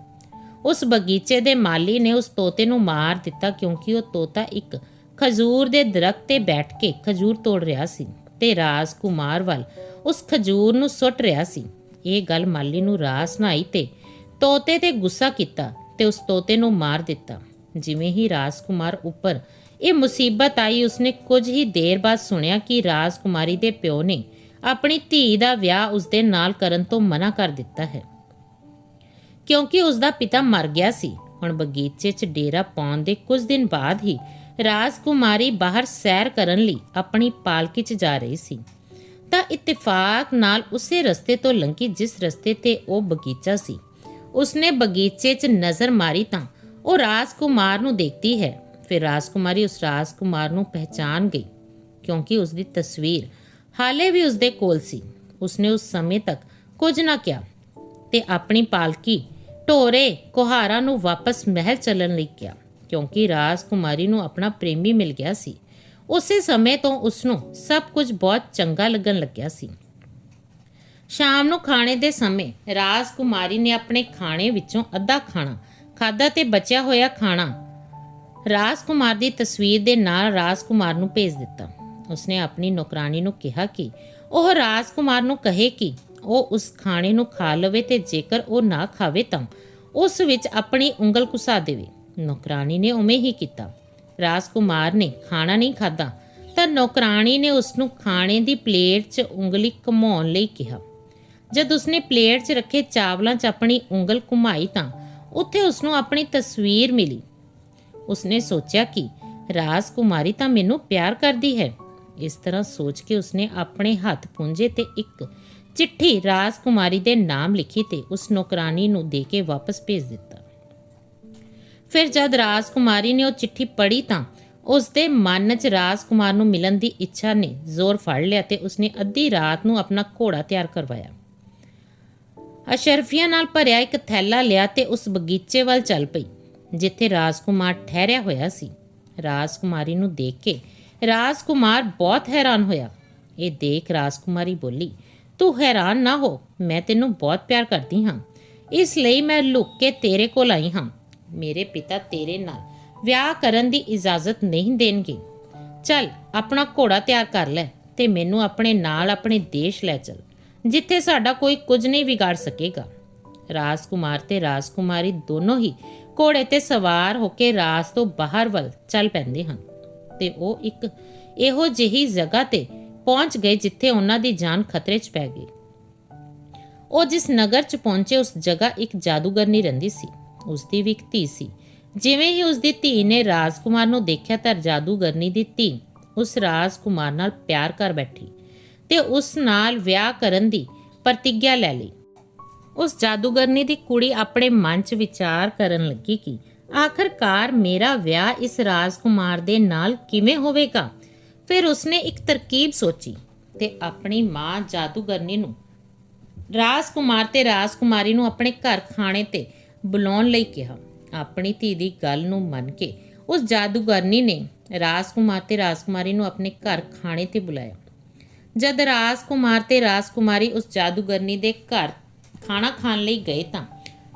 ਉਸ ਬਗੀਚੇ ਦੇ ਮਾਲੀ ਨੇ ਉਸ ਤੋਤੇ ਨੂੰ ਮਾਰ ਦਿੱਤਾ, ਕਿਉਂਕਿ ਉਹ ਤੋਤਾ ਇੱਕ ਖਜੂਰ ਦੇ ਦਰਖਤ ਤੇ ਬੈਠ ਕੇ ਖਜੂਰ ਤੋੜ ਰਿਹਾ ਸੀ ਤੇ ਰਾਜਕੁਮਾਰ ਵੱਲ ਉਸ ਖਜੂਰ ਨੂੰ ਸੁੱਟ ਰਿਹਾ ਸੀ। ਇਹ ਗੱਲ ਮਾਲੀ ਨੂੰ ਰਾਸ ਨਾ ਆਈ ਤੇ ਤੋਤੇ ਤੇ ਗੁੱਸਾ ਕੀਤਾ ਤੇ ਉਸ ਤੋਤੇ ਨੂੰ ਮਾਰ ਦਿੱਤਾ। ਜਿਵੇਂ ਹੀ ਰਾਜਕੁਮਾਰ ਉੱਪਰ ਇਹ ਮੁਸੀਬਤ ਆਈ, ਉਸਨੇ ਕੁਝ ਹੀ ਦੇਰ ਬਾਅਦ ਸੁਣਿਆ ਕਿ ਰਾਜਕੁਮਾਰੀ ਦੇ ਪਿਓ ਨੇ ਆਪਣੀ ਧੀ ਦਾ ਵਿਆਹ ਉਸਦੇ ਨਾਲ ਕਰਨ ਤੋਂ ਮਨਾ ਕਰ ਦਿੱਤਾ ਹੈ। ਕਿਉਂਕਿ ਉਸਦਾ ਪਿਤਾ ਮਰ ਗਿਆ ਸੀ। ਹੁਣ ਬਗੀਚੇ 'ਚ ਡੇਰਾ ਪਾਉਣ ਦੇ ਕੁਝ ਦਿਨ ਬਾਅਦ ਹੀ ਰਾਜਕੁਮਾਰੀ ਬਾਹਰ ਸੈਰ ਕਰਨ ਲਈ ਆਪਣੀ ਪਾਲਕੀ 'ਚ ਜਾ ਰਹੀ ਸੀ। ਤਾਂ ਇਤਫਾਕ ਨਾਲ ਉਸੇ ਰਸਤੇ ਤੋਂ ਲੰਘੀ ਜਿਸ ਰਸਤੇ ਤੇ ਉਹ ਬਗੀਚਾ ਸੀ। ਉਸਨੇ ਬਗੀਚੇ 'ਚ ਨਜ਼ਰ ਮਾਰੀ ਤਾਂ ਉਹ ਰਾਜਕੁਮਾਰ ਨੂੰ ਦੇਖਦੀ ਹੈ। ਫਿਰ ਰਾਜਕੁਮਾਰੀ ਉਸ ਰਾਜਕੁਮਾਰ ਨੂੰ ਪਹਿਚਾਨ ਗਈ ਕਿਉਂਕਿ ਉਸ ਦੀ ਤਸਵੀਰ ਹਾਲੇ ਵੀ ਉਸ ਦੇ ਕੋਲ ਸੀ। ਉਸਨੇ ਉਸ ਸਮੇਂ ਤੱਕ ਕੁਝ ਨਾ ਕਿਹਾ ਤੇ ਆਪਣੀ ਪਾਲਕੀ ਢੋਰੇ ਕੁਹਾਰਾ ਨੂੰ ਵਾਪਸ ਮਹਿਲ ਚੱਲਣ ਲਈ ਕਿਹਾ ਕਿਉਂਕਿ ਰਾਜਕੁਮਾਰੀ ਨੂੰ ਆਪਣਾ ਪ੍ਰੇਮੀ ਮਿਲ ਗਿਆ ਸੀ। ਉਸੇ ਸਮੇਂ ਤੋਂ ਉਸ ਨੂੰ ਸਭ ਕੁਝ ਬਹੁਤ ਚੰਗਾ ਲੱਗਣ ਲੱਗਿਆ ਸੀ। ਸ਼ਾਮ ਨੂੰ ਖਾਣੇ ਦੇ ਸਮੇਂ ਰਾਜਕੁਮਾਰੀ ਨੇ ਆਪਣੇ ਖਾਣੇ ਵਿੱਚੋਂ ਅੱਧਾ ਖਾਣਾ ਖਾਦਾ ਤੇ ਬਚਿਆ ਹੋਇਆ ਖਾਣਾ ਰਾਜਕੁਮਾਰ ਦੀ ਤਸਵੀਰ ਦੇ ਨਾਲ ਰਾਜਕੁਮਾਰ ਨੂੰ ਭੇਜ ਦਿੱਤਾ। ਉਸਨੇ ਆਪਣੀ ਨੌਕਰਾਨੀ ਨੂੰ ਕਿਹਾ ਕਿ ਉਹ ਰਾਜਕੁਮਾਰ ਨੂੰ ਕਹੇ ਕਿ ਉਹ ਉਸ ਖਾਣੇ ਨੂੰ ਖਾ ਲਵੇ ਤੇ ਜੇਕਰ ਉਹ ਨਾ ਖਾਵੇ ਤਾਂ ਉਸ ਵਿੱਚ ਆਪਣੀ ਉਂਗਲ ਘੁਸਾ ਦੇਵੇ। ਨੌਕਰਾਨੀ ਨੇ ਉਵੇਂ ਹੀ ਕੀਤਾ। ਰਾਜਕੁਮਾਰ ਨੇ ਖਾਣਾ ਨਹੀਂ ਖਾਦਾ ਤਾਂ ਨੌਕਰਾਨੀ ਨੇ ਉਸ ਨੂੰ ਖਾਣੇ ਦੀ ਪਲੇਟ 'ਚ ਉਂਗਲੀ ਘੁਮਾਉਣ ਲਈ ਕਿਹਾ। ਜਦ ਉਸਨੇ ਪਲੇਟ 'ਚ ਰੱਖੇ ਚਾਵਲਾਂ 'ਚ ਆਪਣੀ ਉਂਗਲ ਘੁਮਾਈ ਤਾਂ ਉੱਥੇ ਉਸ ਨੂੰ ਆਪਣੀ ਤਸਵੀਰ ਮਿਲੀ। ਉਸਨੇ ਸੋਚਿਆ ਕਿ ਰਾਜਕੁਮਾਰੀ ਤਾਂ ਮੈਨੂੰ ਪਿਆਰ ਕਰਦੀ ਹੈ। ਇਸ ਤਰ੍ਹਾਂ ਸੋਚ ਕੇ ਉਸਨੇ ਆਪਣੇ ਹੱਥ ਪੁੰਝੇ ਤੇ ਇੱਕ ਚਿੱਠੀ ਰਾਜਕੁਮਾਰੀ ਦੇ ਨਾਮ ਲਿਖੀ ਤੇ ਉਸ ਨੌਕਰਾਨੀ ਨੂੰ ਦੇ ਕੇ ਵਾਪਸ ਭੇਜ ਦਿੱਤਾ। ਫਿਰ ਜਦ ਰਾਜਕੁਮਾਰੀ ਨੇ ਉਹ ਚਿੱਠੀ ਪੜ੍ਹੀ ਤਾਂ ਉਸ ਦੇ ਮਨ 'ਚ ਰਾਜਕੁਮਾਰ ਨੂੰ ਮਿਲਣ ਦੀ ਇੱਛਾ ਨੇ ਜ਼ੋਰ ਫੜ ਲਿਆ ਤੇ ਉਸਨੇ ਅੱਧੀ ਰਾਤ ਨੂੰ ਆਪਣਾ ਘੋੜਾ ਤਿਆਰ ਕਰਵਾਇਆ। ਅਸ਼ਰਫੀਆਂ ਨਾਲ ਭਰਿਆ ਇੱਕ ਥੈਲਾ ਲਿਆ ਤੇ ਉਸ ਬਗੀਚੇ ਵੱਲ ਚੱਲ ਪਈ। ਜਿੱਥੇ ਰਾਜਕੁਮਾਰ ਠਹਿਰਿਆ ਹੋਇਆ ਸੀ। ਰਾਜਕੁਮਾਰੀ ਨੂੰ ਦੇਖ ਕੇ ਰਾਜਕੁਮਾਰ ਬਹੁਤ ਹੈਰਾਨ ਹੋਇਆ। ਇਹ ਦੇਖ ਰਾਜਕੁਮਾਰੀ ਬੋਲੀ, ਤੂੰ ਹੈਰਾਨ ਨਾ ਹੋ, ਮੈਂ ਤੈਨੂੰ ਬਹੁਤ ਪਿਆਰ ਕਰਦੀ ਹਾਂ। ਇਸ ਲਈ ਮੈਂ ਲੁੱਕ ਕੇ ਤੇਰੇ ਕੋਲ ਆਈ ਹਾਂ। ਮੇਰੇ ਪਿਤਾ ਤੇਰੇ ਨਾਲ ਵਿਆਹ ਕਰਨ ਦੀ ਇਜਾਜ਼ਤ ਨਹੀਂ ਦੇਣਗੇ। ਚੱਲ, ਆਪਣਾ ਘੋੜਾ ਤਿਆਰ ਕਰ ਲੈ ਤੇ ਮੈਨੂੰ ਆਪਣੇ ਨਾਲ ਆਪਣੇ ਦੇਸ਼ ਲੈ ਚੱਲ, ਜਿੱਥੇ ਸਾਡਾ ਕੋਈ ਕੁਝ ਨਹੀਂ ਵਿਗਾੜ ਸਕੇਗਾ। ਰਾਜਕੁਮਾਰ ਤੇ ਰਾਜਕੁਮਾਰੀ ਦੋਨੋਂ ਹੀ ਘੋੜੇ ਤੇ ਸਵਾਰ ਹੋ ਕੇ ਰਾਜ ਤੋਂ ਬਾਹਰ ਵੱਲ ਚੱਲ ਪੈਂਦੇ ਹਨ ਤੇ ਉਹ ਇੱਕ ਇਹੋ ਜਿਹੀ ਜਗ੍ਹਾ ਤੇ ਪਹੁੰਚ ਗਏ ਜਿੱਥੇ ਉਹਨਾਂ ਦੀ ਜਾਨ ਖਤਰੇ 'ਚ ਪੈ ਗਈ। ਉਹ ਜਿਸ ਨਗਰ 'ਚ ਪਹੁੰਚੇ ਉਸ ਜਗ੍ਹਾ ਇੱਕ ਜਾਦੂਗਰਨੀ ਰਹਿੰਦੀ ਸੀ। ਉਸ ਦੀ ਵੀ ਇੱਕ ਧੀ ਸੀ। ਜਿਵੇਂ ਹੀ ਉਸ ਦੀ ਧੀ ਨੇ ਰਾਜਕੁਮਾਰ ਨੂੰ ਦੇਖਿਆ ਤਾਂ ਜਾਦੂਗਰਨੀ ਦੀ ਧੀ ਉਸ ਰਾਜਕੁਮਾਰ ਨਾਲ ਪਿਆਰ ਕਰ ਬੈਠੀ ਤੇ ਉਸ ਨਾਲ ਵਿਆਹ ਕਰਨ ਦੀ ਪ੍ਰਤੀਗਿਆ ਲੈ ਲਈ। ਉਸ ਜਾਦੂਗਰਨੀ ਦੀ ਕੁੜੀ ਆਪਣੇ ਮਨ 'ਚ ਵਿਚਾਰ ਕਰਨ ਲੱਗੀ ਕਿ ਆਖਰਕਾਰ ਮੇਰਾ ਵਿਆਹ ਇਸ ਰਾਜਕੁਮਾਰ ਦੇ ਨਾਲ ਕਿਵੇਂ ਹੋਵੇਗਾ? ਫਿਰ ਉਸਨੇ ਇੱਕ ਤਰਕੀਬ ਸੋਚੀ ਤੇ ਆਪਣੀ ਮਾਂ ਜਾਦੂਗਰਨੀ ਨੂੰ ਰਾਜਕੁਮਾਰ ਤੇ ਰਾਜਕੁਮਾਰੀ ਨੂੰ ਆਪਣੇ ਘਰ ਖਾਣੇ ਤੇ ਬੁਲਾਉਣ ਲਈ ਕਿਹਾ। ਆਪਣੀ ਧੀ ਦੀ ਗੱਲ ਨੂੰ ਮੰਨ ਕੇ ਉਸ ਜਾਦੂਗਰਨੀ ਨੇ ਰਾਜਕੁਮਾਰ ਤੇ ਰਾਜਕੁਮਾਰੀ ਨੂੰ ਆਪਣੇ ਘਰ ਖਾਣੇ ਤੇ ਬੁਲਾਇਆ। ਜਦ ਰਾਜਕੁਮਾਰ ਤੇ ਰਾਜਕੁਮਾਰੀ ਉਸ ਜਾਦੂਗਰਨੀ ਦੇ ਘਰ ਖਾਣਾ ਖਾਣ ਲਈ ਗਏ ਤਾਂ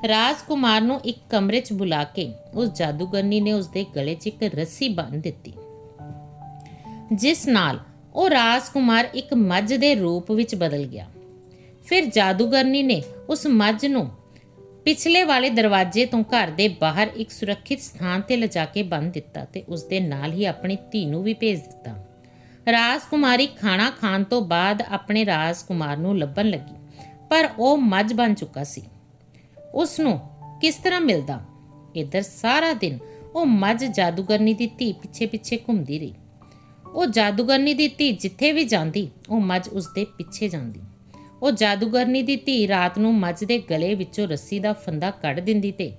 ਰਾਜਕੁਮਾਰ ਨੂੰ ਇੱਕ ਕਮਰੇ 'ਚ ਬੁਲਾ ਕੇ ਉਸ ਜਾਦੂਗਰਨੀ ਨੇ ਉਸ ਦੇ ਗਲੇ 'ਚ ਇੱਕ ਰੱਸੀ ਬੰਨ੍ਹ ਦਿੱਤੀ। ਜਿਸ ਨਾਲ ਉਹ ਰਾਜਕੁਮਾਰ ਇੱਕ ਮੱਝ ਦੇ ਰੂਪ ਵਿੱਚ ਬਦਲ ਗਿਆ। ਫਿਰ ਜਾਦੂਗਰਨੀ ਨੇ ਉਸ ਮੱਝ ਨੂੰ ਪਿਛਲੇ ਵਾਲੇ ਦਰਵਾਜ਼ੇ ਤੋਂ ਘਰ ਦੇ ਬਾਹਰ ਇੱਕ ਸੁਰੱਖਿਅਤ ਸਥਾਨ ਤੇ ਲਿਜਾ ਕੇ ਬੰਨ੍ਹ ਦਿੱਤਾ ਤੇ ਉਸ ਦੇ ਨਾਲ ਹੀ ਆਪਣੀ ਧੀ ਨੂੰ ਵੀ ਭੇਜ ਦਿੱਤਾ। ਰਾਜਕੁਮਾਰੀ ਖਾਣਾ ਖਾਣ ਤੋਂ ਬਾਅਦ ਆਪਣੇ ਰਾਜਕੁਮਾਰ ਨੂੰ ਲੱਭਣ ਲੱਗੀ। ਪਰ ਉਹ ਮੱਝ ਬਣ ਚੁੱਕਾ ਸੀ। ਉਸ ਨੂੰ ਕਿਸ ਤਰ੍ਹਾਂ ਮਿਲਦਾ? ਇੱਧਰ ਸਾਰਾ ਦਿਨ ਉਹ ਮੱਝ ਜਾਦੂਗਰਨੀ ਦੀ ਧੀ ਪਿੱਛੇ ਪਿੱਛੇ ਘੁੰਮਦੀ ਰਹੀ। ਉਹ ਜਾਦੂਗਰਨੀ ਦੀ ਧੀ ਜਿੱਥੇ ਵੀ ਜਾਂਦੀ, ਉਹ ਮੱਝ ਉਸ ਦੇ ਪਿੱਛੇ ਜਾਂਦੀ। ਉਹ ਜਾਦੂਗਰਨੀ ਦੀ ਧੀ ਰਾਤ ਨੂੰ ਮੱਝ ਦੇ ਗਲੇ ਵਿੱਚੋਂ ਰੱਸੀ ਦਾ ਫੰਦਾ ਕੱਢ ਦਿੰਦੀ ਤੇ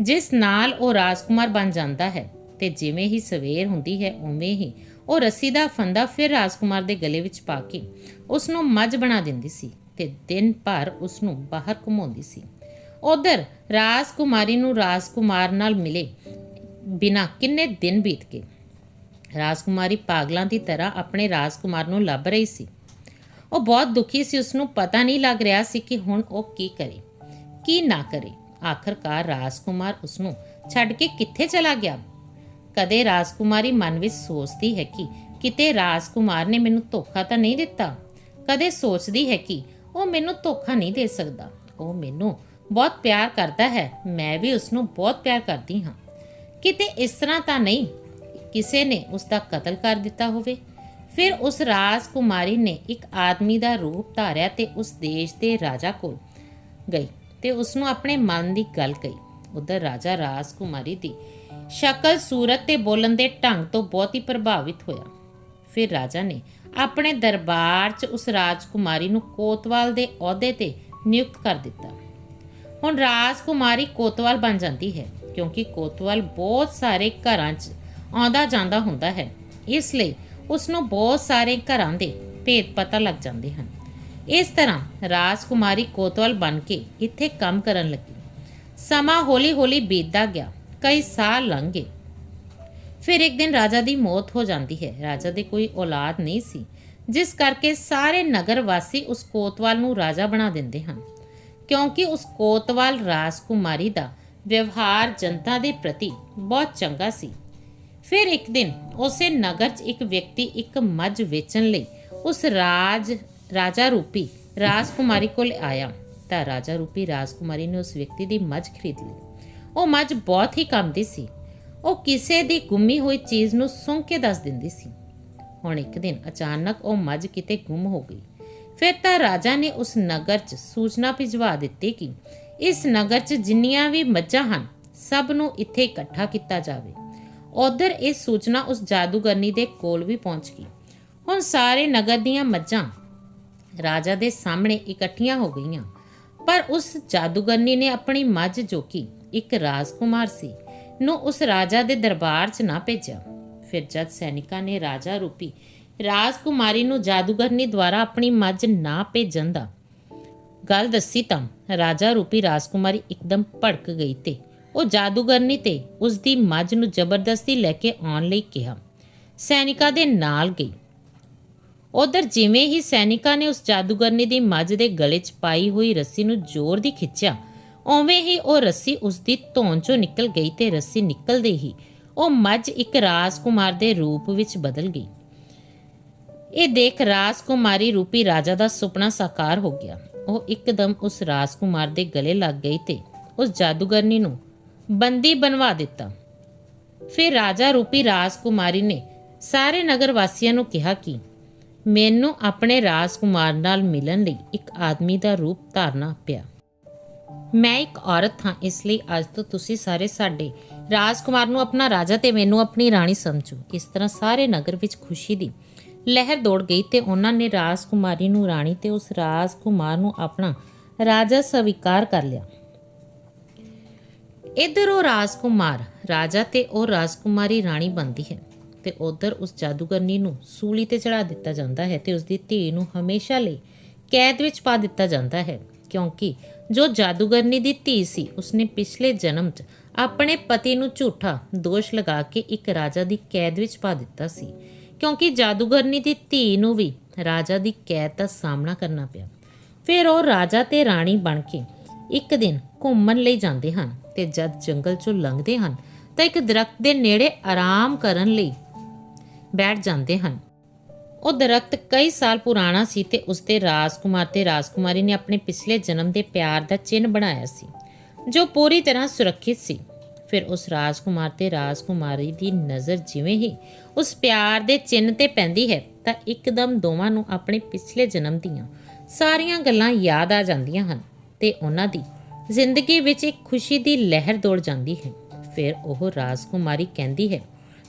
ਜਿਸ ਨਾਲ ਉਹ ਰਾਜਕੁਮਾਰ ਬਣ ਜਾਂਦਾ ਹੈ ਤੇ ਜਿਵੇਂ ਹੀ ਸਵੇਰ ਹੁੰਦੀ ਹੈ, ਉਵੇਂ ਹੀ ਉਹ ਰੱਸੀ ਦਾ ਫੰਦਾ ਫਿਰ ਰਾਜਕੁਮਾਰ ਦੇ ਗਲੇ ਵਿੱਚ ਪਾ ਕੇ ਉਸ ਨੂੰ ਮੱਝ ਬਣਾ ਦਿੰਦੀ ਸੀ। ਤੇ ਦਿਨ ਭਰ ਉਸ ਨੂੰ ਬਾਹਰ ਘੁਮਾਉਂਦੀ ਸੀ। ਉਧਰ ਰਾਜਕੁਮਾਰੀ ਨੂੰ ਰਾਜਕੁਮਾਰ ਨਾਲ ਮਿਲੇ ਬਿਨਾ ਕਿੰਨੇ ਦਿਨ ਬੀਤ ਗਏ। ਰਾਜਕੁਮਾਰੀ ਪਾਗਲਾਂ ਦੀ ਤਰ੍ਹਾਂ ਆਪਣੇ ਰਾਜਕੁਮਾਰ ਨੂੰ ਲੱਭ ਰਹੀ ਸੀ। ਉਹ ਬਹੁਤ ਦੁਖੀ ਸੀ। ਉਸ ਨੂੰ ਪਤਾ ਨਹੀਂ ਲੱਗ ਰਿਹਾ ਸੀ ਕਿ ਹੁਣ ਉਹ ਕੀ ਕਰੇ, ਕੀ ਨਾ ਕਰੇ। ਆਖਰਕਾਰ ਰਾਜਕੁਮਾਰ ਉਸ ਨੂੰ ਛੱਡ ਕੇ ਕਿੱਥੇ ਚਲਾ ਗਿਆ? ਕਦੇ ਰਾਜਕੁਮਾਰੀ ਮਨ ਵਿੱਚ ਸੋਚਦੀ ਹੈ ਕਿ ਕਿਤੇ ਰਾਜਕੁਮਾਰ ਨੇ ਮੈਨੂੰ ਧੋਖਾ ਤਾਂ ਨਹੀਂ ਦਿੱਤਾ? ਕਦੇ ਸੋਚਦੀ ਹੈ ਕਿ ਉਹ ਮੈਨੂੰ ਧੋਖਾ ਨਹੀਂ ਦੇ ਸਕਦਾ। ਉਹ ਮੈਨੂੰ ਬਹੁਤ ਪਿਆਰ ਕਰਦਾ ਹੈ। ਮੈਂ ਵੀ ਉਸ ਨੂੰ ਬਹੁਤ ਪਿਆਰ ਕਰਦੀ ਹਾਂ। ਕਿਤੇ ਇਸ ਤਰ੍ਹਾਂ ਤਾਂ ਨਹੀਂ ਕਿਸੇ ਨੇ ਉਸ ਦਾ ਕਤਲ ਕਰ ਦਿੱਤਾ ਹੋਵੇ। ਫਿਰ ਉਸ ਰਾਜਕੁਮਾਰੀ ਨੇ ਇੱਕ ਆਦਮੀ ਦਾ ਰੂਪ ਧਾਰਿਆ ਤੇ ਉਸ ਦੇਸ਼ ਦੇ ਰਾਜਾ ਕੋਲ ਗਈ ਤੇ ਉਸ ਨੂੰ ਆਪਣੇ ਮਨ ਦੀ ਗੱਲ ਕਹੀ। ਉਧਰ ਰਾਜਾ ਰਾਜਕੁਮਾਰੀ ਦੀ ਸ਼ਕਲ, ਸੂਰਤ ਤੇ ਬੋਲਣ ਦੇ ਢੰਗ ਤੋਂ ਬਹੁਤ ਹੀ ਪ੍ਰਭਾਵਿਤ ਹੋਇਆ। ਫਿਰ ਰਾਜਾ ਨੇ ਆਪਣੇ ਦਰਬਾਰ 'ਚ ਉਸ ਰਾਜਕੁਮਾਰੀ ਨੂੰ ਕੋਤਵਾਲ ਦੇ ਅਹੁਦੇ ਤੇ ਨਿਯੁਕਤ ਕਰ ਦਿੱਤਾ। ਹੁਣ ਰਾਜਕੁਮਾਰੀ ਕੋਤਵਾਲ ਬਣ ਜਾਂਦੀ ਹੈ, ਕਿਉਂਕਿ ਕੋਤਵਾਲ ਬਹੁਤ ਸਾਰੇ ਘਰਾਂ 'ਚ ਆਉਂਦਾ ਜਾਂਦਾ ਹੁੰਦਾ ਹੈ। ਇਸ ਲਈ ਉਸ ਨੂੰ ਬਹੁਤ ਸਾਰੇ ਘਰਾਂ ਦੇ ਭੇਦ ਪਤਾ ਲੱਗ ਜਾਂਦੇ ਹਨ। ਇਸ ਤਰ੍ਹਾਂ ਰਾਜਕੁਮਾਰੀ ਕੋਤਵਾਲ ਬਣ ਕੇ ਇੱਥੇ ਕੰਮ ਕਰਨ ਲੱਗੀ। ਸਮਾਂ ਹੌਲੀ-ਹੌਲੀ ਬੀਤਦਾ ਗਿਆ, ਕਈ ਸਾਲ ਲੰਘ ਗਏ। ਫਿਰ ਇੱਕ ਦਿਨ ਰਾਜਾ ਦੀ ਮੌਤ ਹੋ ਜਾਂਦੀ ਹੈ। ਰਾਜਾ ਦੇ ਕੋਈ ਔਲਾਦ ਨਹੀਂ ਸੀ, ਜਿਸ ਕਰਕੇ ਸਾਰੇ ਨਗਰ ਵਾਸੀ ਉਸ ਕੋਤਵਾਲ ਨੂੰ ਰਾਜਾ ਬਣਾ ਦਿੰਦੇ ਹਨ। ਕਿਉਂਕਿ ਉਸ ਕੋਤਵਾਲ ਰਾਜਕੁਮਾਰੀ ਦਾ ਵਿਵਹਾਰ ਜਨਤਾ ਦੇ ਪ੍ਰਤੀ ਬਹੁਤ ਚੰਗਾ ਸੀ। ਫਿਰ ਇੱਕ ਦਿਨ ਉਸੇ ਨਗਰ 'ਚ ਇੱਕ ਵਿਅਕਤੀ ਇੱਕ ਮੱਝ ਵੇਚਣ ਲਈ ਉਸ ਰਾਜ, ਰਾਜਾ ਰੂਪੀ ਰਾਜਕੁਮਾਰੀ ਕੋਲ ਆਇਆ। ਤਾਂ ਰਾਜਾ ਰੂਪੀ ਰਾਜਕੁਮਾਰੀ ਨੇ ਉਸ ਵਿਅਕਤੀ ਦੀ ਮੱਝ ਖਰੀਦ ਲਈ। ਉਹ ਮੱਝ ਬਹੁਤ ਹੀ ਕੰਮ ਦੀ ਸੀ। ਉਹ ਕਿਸੇ ਦੀ ਗੁੰਮੀ ਹੋਈ ਚੀਜ਼ ਨੂੰ ਸੁੰਘ ਕੇ ਦੱਸ ਦਿੰਦੀ ਸੀ। ਹੁਣ ਇੱਕ ਦਿਨ ਅਚਾਨਕ ਉਹ ਮੱਝ ਕਿਤੇ ਗੁੰਮ ਹੋ ਗਈ। ਫਿਰ ਤਾਂ ਰਾਜਾ ਨੇ ਉਸ ਨਗਰ 'ਚ ਸੂਚਨਾ ਭਿਜਵਾ ਦਿੱਤੀ ਕਿ ਇਸ ਨਗਰ 'ਚ ਜਿੰਨੀਆਂ ਵੀ ਮੱਝਾਂ ਹਨ, ਸਭ ਨੂੰ ਇੱਥੇ ਇਕੱਠਾ ਕੀਤਾ ਜਾਵੇ। ਉਧਰ ਇਹ ਸੂਚਨਾ ਉਸ ਜਾਦੂਗਰਨੀ ਦੇ ਕੋਲ ਵੀ ਪਹੁੰਚ ਗਈ। ਹੁਣ ਸਾਰੇ ਨਗਰ ਦੀਆਂ ਮੱਝਾਂ ਰਾਜਾ ਦੇ ਸਾਹਮਣੇ ਇਕੱਠੀਆਂ ਹੋ ਗਈਆਂ। ਪਰ ਉਸ ਜਾਦੂਗਰਨੀ ਨੇ ਆਪਣੀ ਮੱਝ ਜੋ ਕਿ ਇੱਕ ਰਾਜਕੁਮਾਰ ਸੀ ਨੂੰ ਉਸ ਰਾਜਾ ਦੇ ਦਰਬਾਰ 'ਚ ਨਾ ਭੇਜਿਆ। ਫਿਰ ਜਦ ਸੈਨਿਕਾਂ ਨੇ ਰਾਜਾ ਰੂਪੀ ਰਾਜਕੁਮਾਰੀ ਨੂੰ ਜਾਦੂਗਰਨੀ ਦੁਆਰਾ ਆਪਣੀ ਮੱਝ ਨਾ ਭੇਜਣ ਦਾ ਗੱਲ ਦੱਸੀ ਤਾਂ ਰਾਜਾ ਰੂਪੀ ਰਾਜਕੁਮਾਰੀ ਇੱਕਦਮ ਭੜਕ ਗਈ ਤੇ ਉਹ ਜਾਦੂਗਰਨੀ ਤੇ ਉਸ ਦੀ ਮੱਝ ਨੂੰ ਜ਼ਬਰਦਸਤੀ ਲੈ ਕੇ ਆਉਣ ਲਈ ਕਿਹਾ। ਸੈਨਿਕਾਂ ਦੇ ਨਾਲ ਗਈ। ਉਧਰ ਜਿਵੇਂ ਹੀ ਸੈਨਿਕਾਂ ਨੇ ਉਸ ਜਾਦੂਗਰਨੀ ਦੀ ਮੱਝ ਦੇ ਗਲੇ 'ਚ ਪਾਈ ਹੋਈ ਰੱਸੀ ਨੂੰ ਜ਼ੋਰ ਦੀ ਖਿੱਚਿਆ ਉਵੇਂ ਹੀ ਉਹ ਰੱਸੀ ਉਸ ਦੀ ਧੌਣ 'ਚੋਂ ਨਿਕਲ ਗਈ ਤੇ ਰੱਸੀ ਨਿਕਲਦੇ ਹੀ ਉਹ ਮੱਝ ਇੱਕ ਰਾਜਕੁਮਾਰ ਦੇ ਰੂਪ ਵਿੱਚ ਬਦਲ ਗਈ। ਇਹ ਦੇਖ ਰਾਜਕੁਮਾਰੀ ਰੂਪੀ ਰਾਜਾ ਦਾ ਸੁਪਨਾ ਸਾਕਾਰ ਹੋ ਗਿਆ। ਉਹ ਇੱਕਦਮ ਉਸ ਰਾਜਕੁਮਾਰ ਦੇ ਗਲੇ ਲੱਗ ਗਈ ਤੇ ਉਸ ਜਾਦੂਗਰਨੀ ਨੂੰ ਬੰਦੀ ਬਣਵਾ ਦਿੱਤਾ। ਫਿਰ ਰਾਜਾ ਰੂਪੀ ਰਾਜਕੁਮਾਰੀ ਨੇ ਸਾਰੇ ਨਗਰ ਵਾਸੀਆਂ ਨੂੰ ਕਿਹਾ ਕਿ ਮੈਨੂੰ ਆਪਣੇ ਰਾਜਕੁਮਾਰ ਨਾਲ ਮਿਲਣ ਲਈ ਇੱਕ ਆਦਮੀ ਦਾ ਰੂਪ ਧਾਰਨਾ ਪਿਆ। ਮੈਂ ਇੱਕ ਔਰਤ ਹਾਂ, ਇਸ ਲਈ ਅੱਜ ਤੋਂ ਤੁਸੀਂ ਸਾਰੇ ਸਾਡੇ ਰਾਜਕੁਮਾਰ ਨੂੰ ਆਪਣਾ ਰਾਜਾ ਤੇ ਮੈਨੂੰ ਆਪਣੀ ਰਾਣੀ ਸਮਝੋ। ਇਸ ਤਰ੍ਹਾਂ ਸਾਰੇ ਨਗਰ ਵਿੱਚ ਖੁਸ਼ੀ ਦੀ ਲਹਿਰ ਦੌੜ ਗਈ ਤੇ ਉਹਨਾਂ ਨੇ ਰਾਜਕੁਮਾਰੀ ਨੂੰ ਰਾਣੀ ਤੇ ਉਸ ਰਾਜਕੁਮਾਰ ਨੂੰ ਆਪਣਾ ਰਾਜਾ ਸਵੀਕਾਰ ਕਰ ਲਿਆ। ਇਧਰ ਉਹ ਰਾਜਕੁਮਾਰ, ਰਾਜਾ ਤੇ ਉਹ ਰਾਜਕੁਮਾਰੀ ਰਾਣੀ ਬਣਦੀ ਹੈ ਤੇ ਉਧਰ ਉਸ ਜਾਦੂਗਰਨੀ ਨੂੰ ਸੂਲੀ ਤੇ ਚੜਾ ਦਿੱਤਾ ਜਾਂਦਾ ਹੈ ਤੇ ਉਸ ਦੀ ਧੀ ਨੂੰ ਹਮੇਸ਼ਾ ਲਈ ਕੈਦ ਵਿੱਚ ਪਾ ਦਿੱਤਾ ਜਾਂਦਾ ਹੈ ਕਿਉਂਕਿ ਜੋ ਜਾਦੂਗਰਨੀ ਦੀ ਧੀ ਸੀ, ਉਸਨੇ ਪਿਛਲੇ ਜਨਮ 'ਚ ਆਪਣੇ ਪਤੀ ਨੂੰ ਝੂਠਾ ਦੋਸ਼ ਲਗਾ ਕੇ ਇੱਕ ਰਾਜਾ ਦੀ ਕੈਦ ਵਿੱਚ ਪਾ ਦਿੱਤਾ ਸੀ। ਕਿਉਂਕਿ ਜਾਦੂਗਰਨੀ ਦੀ ਧੀ ਨੂੰ ਵੀ ਰਾਜਾ ਦੀ ਕੈਦ ਦਾ ਸਾਹਮਣਾ ਕਰਨਾ ਪਿਆ। ਫਿਰ ਉਹ ਰਾਜਾ ਤੇ ਰਾਣੀ ਬਣ ਕੇ ਇੱਕ ਦਿਨ ਘੁੰਮਣ ਲਈ ਜਾਂਦੇ ਹਨ ਤੇ ਜਦ ਜੰਗਲ 'ਚੋਂ ਲੰਘਦੇ ਹਨ ਤਾਂ ਇੱਕ ਦਰਖਤ ਦੇ ਨੇੜੇ ਆਰਾਮ ਕਰਨ ਲਈ ਬੈਠ ਜਾਂਦੇ ਹਨ। ਉਹ ਦਰਖਤ ਕਈ ਸਾਲ ਪੁਰਾਣਾ ਸੀ ਤੇ ਉਸ ਤੇ ਰਾਜਕੁਮਾਰ ਤੇ ਰਾਜਕੁਮਾਰੀ ਨੇ ਆਪਣੇ ਪਿਛਲੇ ਜਨਮ ਦੇ ਪਿਆਰ ਦਾ ਚਿੰਨ੍ਹ ਬਣਾਇਆ ਸੀ, ਜੋ ਪੂਰੀ ਤਰ੍ਹਾਂ ਸੁਰੱਖਿਅਤ ਸੀ। ਫਿਰ ਉਸ ਰਾਜਕੁਮਾਰ ਤੇ ਰਾਜਕੁਮਾਰੀ ਦੀ ਨਜ਼ਰ ਜਿਵੇਂ ਹੀ ਉਸ ਪਿਆਰ ਦੇ ਚਿੰਨ੍ਹ ਤੇ ਪੈਂਦੀ ਹੈ, ਤਾਂ ਇੱਕਦਮ ਦੋਵਾਂ ਨੂੰ ਆਪਣੇ ਪਿਛਲੇ ਜਨਮ ਦੀਆਂ ਸਾਰੀਆਂ ਗੱਲਾਂ ਯਾਦ ਆ ਜਾਂਦੀਆਂ ਹਨ ਤੇ ਉਹਨਾਂ ਦੀ ਜ਼ਿੰਦਗੀ ਵਿੱਚ ਇੱਕ ਖੁਸ਼ੀ ਦੀ ਲਹਿਰ ਦੌੜ ਜਾਂਦੀ ਹੈ। ਫਿਰ ਉਹ ਰਾਜਕੁਮਾਰੀ ਕਹਿੰਦੀ ਹੈ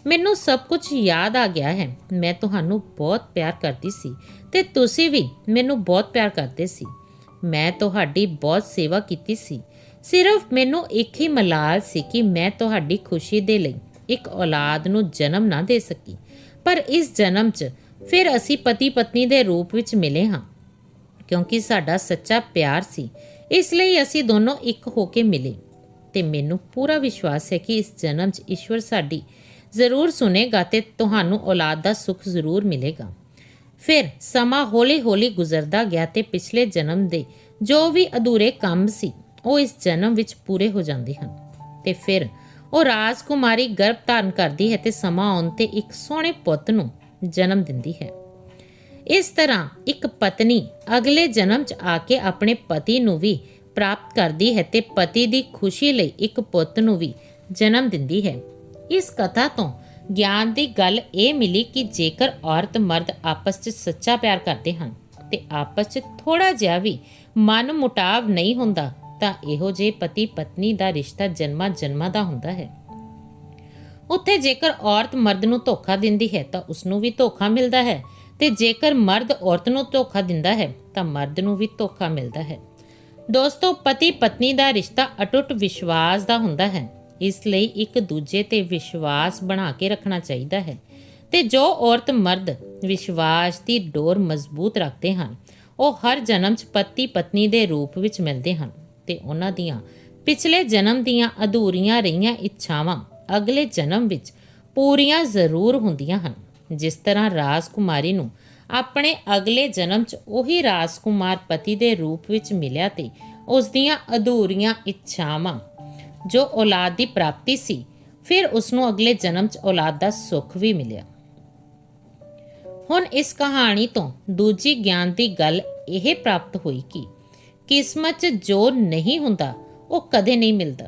ਮੈਨੂੰ ਸਭ ਕੁਝ ਯਾਦ ਆ ਗਿਆ ਹੈ। ਮੈਂ ਤੁਹਾਨੂੰ ਬਹੁਤ ਪਿਆਰ ਕਰਦੀ ਸੀ ਤੇ ਤੁਸੀਂ ਵੀ ਮੈਨੂੰ ਬਹੁਤ ਪਿਆਰ ਕਰਦੇ ਸੀ। ਮੈਂ ਤੁਹਾਡੀ ਬਹੁਤ ਸੇਵਾ ਕੀਤੀ ਸੀ। ਸਿਰਫ ਮੈਨੂੰ ਇੱਕ ਹੀ ਮਲਾਲ ਸੀ ਕਿ ਮੈਂ ਤੁਹਾਡੀ ਖੁਸ਼ੀ ਦੇ ਲਈ ਇੱਕ ਔਲਾਦ ਨੂੰ ਜਨਮ ਨਾ ਦੇ ਸਕੀ। ਪਰ ਇਸ ਜਨਮ 'ਚ ਫਿਰ ਅਸੀਂ ਪਤੀ ਪਤਨੀ ਦੇ ਰੂਪ ਵਿੱਚ ਮਿਲੇ ਹਾਂ, ਕਿਉਂਕਿ ਸਾਡਾ ਸੱਚਾ ਪਿਆਰ ਸੀ। ਇਸ ਲਈ ਅਸੀਂ ਦੋਨੋਂ ਇੱਕ ਹੋ ਕੇ ਮਿਲੇ। ਤੇ ਮੈਨੂੰ ਪੂਰਾ ਵਿਸ਼ਵਾਸ ਹੈ ਕਿ ਇਸ ਜਨਮ 'ਚ ਈਸ਼ਵਰ ਸਾਡੀ ਜ਼ਰੂਰ ਸੁਨੇਗਾ ਤੇ ਤੁਹਾਨੂੰ ਔਲਾਦ ਦਾ ਸੁੱਖ ਜ਼ਰੂਰ ਮਿਲੇਗਾ। ਫਿਰ ਸਮਾਂ ਹੌਲੀ-ਹੌਲੀ ਗੁਜ਼ਰਦਾ ਗਿਆ ਤੇ ਪਿਛਲੇ ਜਨਮ ਦੇ ਜੋ ਵੀ ਅਧੂਰੇ ਕੰਮ ਸੀ, ਉਹ ਇਸ ਜਨਮ ਵਿੱਚ ਪੂਰੇ ਹੋ ਜਾਂਦੇ ਹਨ। ਤੇ ਫਿਰ ਉਹ ਰਾਜਕੁਮਾਰੀ ਗਰਭ ਧਾਰਨ ਕਰਦੀ ਹੈ ਤੇ ਸਮਾਂ ਆਉਣ ਤੇ ਇੱਕ ਸੋਹਣੇ ਪੁੱਤ ਨੂੰ ਜਨਮ ਦਿੰਦੀ ਹੈ। ਇਸ ਤਰ੍ਹਾਂ ਇੱਕ ਪਤਨੀ ਅਗਲੇ ਜਨਮ 'ਚ ਆ ਕੇ ਆਪਣੇ ਪਤੀ ਨੂੰ ਵੀ ਪ੍ਰਾਪਤ ਕਰਦੀ ਹੈ ਤੇ ਪਤੀ ਦੀ ਖੁਸ਼ੀ ਲਈ ਇੱਕ ਪੁੱਤ ਨੂੰ ਵੀ ਜਨਮ ਦਿੰਦੀ ਹੈ। ਇਸ ਕਥਾ ਤੋਂ ਗਿਆਨ ਦੀ ਗੱਲ ਇਹ ਮਿਲੀ ਕਿ ਜੇਕਰ ਔਰਤ ਮਰਦ ਆਪਸ 'ਚ ਸੱਚਾ ਪਿਆਰ ਕਰਦੇ ਹਨ ਤੇ ਆਪਸ 'ਚ ਥੋੜਾ ਜਿਹਾ ਵੀ ਮਨ ਮੁਟਾਵ ਨਹੀਂ ਹੁੰਦਾ, ਤਾਂ ਇਹੋ ਜਿਹੇ ਪਤੀ ਪਤਨੀ ਦਾ ਰਿਸ਼ਤਾ ਜਨਮਾਂ ਜਨਮਾਂ ਦਾ ਹੁੰਦਾ ਹੈ। ਉੱਥੇ ਜੇਕਰ ਔਰਤ ਮਰਦ ਨੂੰ ਧੋਖਾ ਦਿੰਦੀ ਹੈ, ਤਾਂ ਉਸ ਨੂੰ ਵੀ ਧੋਖਾ ਮਿਲਦਾ ਹੈ ਤੇ ਜੇਕਰ ਮਰਦ ਔਰਤ ਨੂੰ ਧੋਖਾ ਦਿੰਦਾ ਹੈ, ਤਾਂ ਮਰਦ ਨੂੰ ਵੀ ਧੋਖਾ ਮਿਲਦਾ ਹੈ। ਦੋਸਤੋ, ਪਤੀ ਪਤਨੀ ਦਾ ਰਿਸ਼ਤਾ ਅਟੁੱਟ ਵਿਸ਼ਵਾਸ ਦਾ ਹੁੰਦਾ ਹੈ। ਇਸ ਲਈ ਇੱਕ ਦੂਜੇ ਤੇ ਵਿਸ਼ਵਾਸ ਬਣਾ ਕੇ ਰੱਖਣਾ ਚਾਹੀਦਾ ਹੈ। ਤੇ ਜੋ ਔਰਤ ਮਰਦ ਵਿਸ਼ਵਾਸ ਦੀ ਡੋਰ ਮਜ਼ਬੂਤ ਰੱਖਦੇ ਹਨ, ਉਹ ਹਰ ਜਨਮ 'ਚ ਪਤੀ ਪਤਨੀ ਦੇ ਰੂਪ ਵਿੱਚ ਮਿਲਦੇ ਹਨ ਤੇ ਉਹਨਾਂ ਦੀਆਂ ਪਿਛਲੇ ਜਨਮ ਦੀਆਂ ਅਧੂਰੀਆਂ ਰਹੀਆਂ ਇੱਛਾਵਾਂ ਅਗਲੇ ਜਨਮ ਵਿੱਚ ਪੂਰੀਆਂ ਜ਼ਰੂਰ ਹੁੰਦੀਆਂ ਹਨ। ਜਿਸ ਤਰ੍ਹਾਂ ਰਾਜਕੁਮਾਰੀ ਨੂੰ ਆਪਣੇ ਅਗਲੇ ਜਨਮ 'ਚ ਉਹੀ ਰਾਜਕੁਮਾਰ ਪਤੀ ਦੇ ਰੂਪ ਵਿੱਚ ਮਿਲਿਆ ਤੇ ਉਸ ਦੀਆਂ ਅਧੂਰੀਆਂ ਇੱਛਾਵਾਂ ਜੋ ਔਲਾਦ ਦੀ ਪ੍ਰਾਪਤੀ ਸੀ, ਫਿਰ ਉਸ ਨੂੰ ਅਗਲੇ ਜਨਮ 'ਚ ਔਲਾਦ ਦਾ ਸੁੱਖ ਵੀ ਮਿਲਿਆ। ਹੁਣ ਇਸ ਕਹਾਣੀ ਤੋਂ ਦੂਜੀ ਗਿਆਨ ਦੀ ਗੱਲ ਇਹ ਪ੍ਰਾਪਤ ਹੋਈ ਕਿ ਕਿਸਮਤ 'ਚ ਜੋ ਨਹੀਂ ਹੁੰਦਾ, ਉਹ ਕਦੇ ਨਹੀਂ ਮਿਲਦਾ,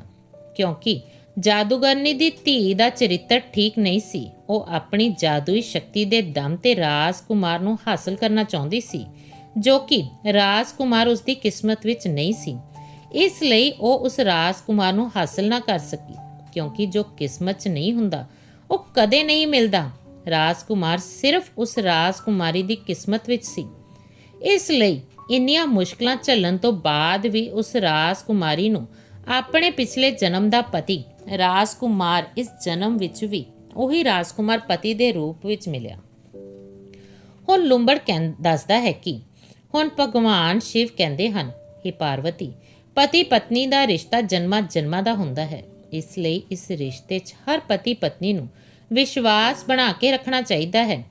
ਕਿਉਂਕਿ ਜਾਦੂਗਰਨੀ ਦੀ ਧੀ ਦਾ ਚਰਿੱਤਰ ਠੀਕ ਨਹੀਂ ਸੀ। ਉਹ ਆਪਣੀ ਜਾਦੂਈ ਸ਼ਕਤੀ ਦੇ ਦਮ ਤੇ ਰਾਜਕੁਮਾਰ ਨੂੰ ਹਾਸਲ ਕਰਨਾ ਚਾਹੁੰਦੀ ਸੀ, ਜੋ ਕਿ ਰਾਜਕੁਮਾਰ ਉਸ ਦੀ ਕਿਸਮਤ ਵਿੱਚ ਨਹੀਂ ਸੀ। ਇਸ ਲਈ ਉਹ ਉਸ ਰਾਜ ਕੁਮਾਰ ਨੂੰ ਹਾਸਲ ਨਾ ਕਰ ਸਕੀ, ਕਿਉਂਕਿ ਜੋ ਕਿਸਮਤ 'ਚ ਨਹੀਂ ਹੁੰਦਾ, ਉਹ ਕਦੇ ਨਹੀਂ ਮਿਲਦਾ। ਰਾਜਕੁਮਾਰ ਸਿਰਫ ਉਸ ਰਾਜਕੁਮਾਰੀ ਦੀ ਕਿਸਮਤ ਵਿੱਚ ਸੀ। ਇਸ ਲਈ ਇੰਨੀਆਂ ਮੁਸ਼ਕਲਾਂ ਝੱਲਣ ਤੋਂ ਬਾਅਦ ਵੀ ਉਸ ਰਾਜਕੁਮਾਰੀ ਨੂੰ ਆਪਣੇ ਪਿਛਲੇ ਜਨਮ ਦਾ ਪਤੀ ਰਾਜ ਕੁਮਾਰ ਇਸ ਜਨਮ ਵਿੱਚ ਵੀ ਉਹੀ ਰਾਜਕੁਮਾਰ ਪਤੀ ਦੇ ਰੂਪ ਵਿੱਚ ਮਿਲਿਆ। ਹੁਣ ਲੁੰਬੜ ਕਹਿੰ, ਦੱਸਦਾ ਹੈ ਕਿ ਹੁਣ ਭਗਵਾਨ ਸ਼ਿਵ ਕਹਿੰਦੇ ਹਨ ਕਿ ਪਾਰਵਤੀ ਪਤੀ ਪਤਨੀ ਦਾ ਰਿਸ਼ਤਾ ਜਨਮਾਂ ਜਨਮਾਂ ਦਾ ਹੁੰਦਾ ਹੈ। ਇਸ ਲਈ ਇਸ ਰਿਸ਼ਤੇ 'ਚ ਹਰ ਪਤੀ ਪਤਨੀ ਨੂੰ ਵਿਸ਼ਵਾਸ ਬਣਾ ਕੇ ਰੱਖਣਾ ਚਾਹੀਦਾ ਹੈ।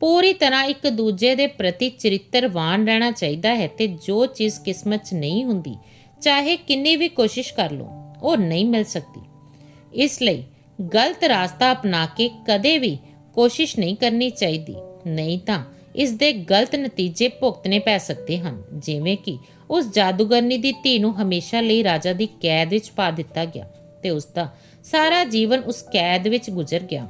ਪੂਰੀ ਤਰ੍ਹਾਂ ਇੱਕ ਦੂਜੇ ਦੇ ਪ੍ਰਤੀ ਚਰਿੱਤਰਵਾਨ ਰਹਿਣਾ ਚਾਹੀਦਾ ਹੈ ਤੇ ਜੋ ਚੀਜ਼ ਕਿਸਮਤ 'ਚ ਨਹੀਂ ਹੁੰਦੀ, ਚਾਹੇ ਕਿੰਨੀ ਵੀ ਕੋਸ਼ਿਸ਼ ਕਰ ਲਓ, ਉਹ ਨਹੀਂ ਮਿਲ ਸਕਦੀ। ਇਸ ਲਈ ਗਲਤ ਰਾਸਤਾ ਅਪਣਾ ਕੇ ਕਦੇ ਵੀ ਕੋਸ਼ਿਸ਼ ਨਹੀਂ ਕਰਨੀ ਚਾਹੀਦੀ, ਨਹੀਂ ਤਾਂ ਇਸ ਦੇ ਗਲਤ ਨਤੀਜੇ ਭੁਗਤਣੇ ਪੈ ਸਕਦੇ ਹਨ, ਜਿਵੇਂ ਕਿ ਉਸ ਜਾਦੂਗਰਨੀ ਦੀ ਧੀ ਨੂੰ ਹਮੇਸ਼ਾ ਲਈ ਰਾਜਾ ਦੀ ਕੈਦ ਵਿੱਚ ਪਾ ਦਿੱਤਾ ਗਿਆ ਤੇ ਉਸ ਦਾ ਸਾਰਾ ਜੀਵਨ ਉਸ ਕੈਦ ਵਿੱਚ ਗੁਜ਼ਰ ਗਿਆ।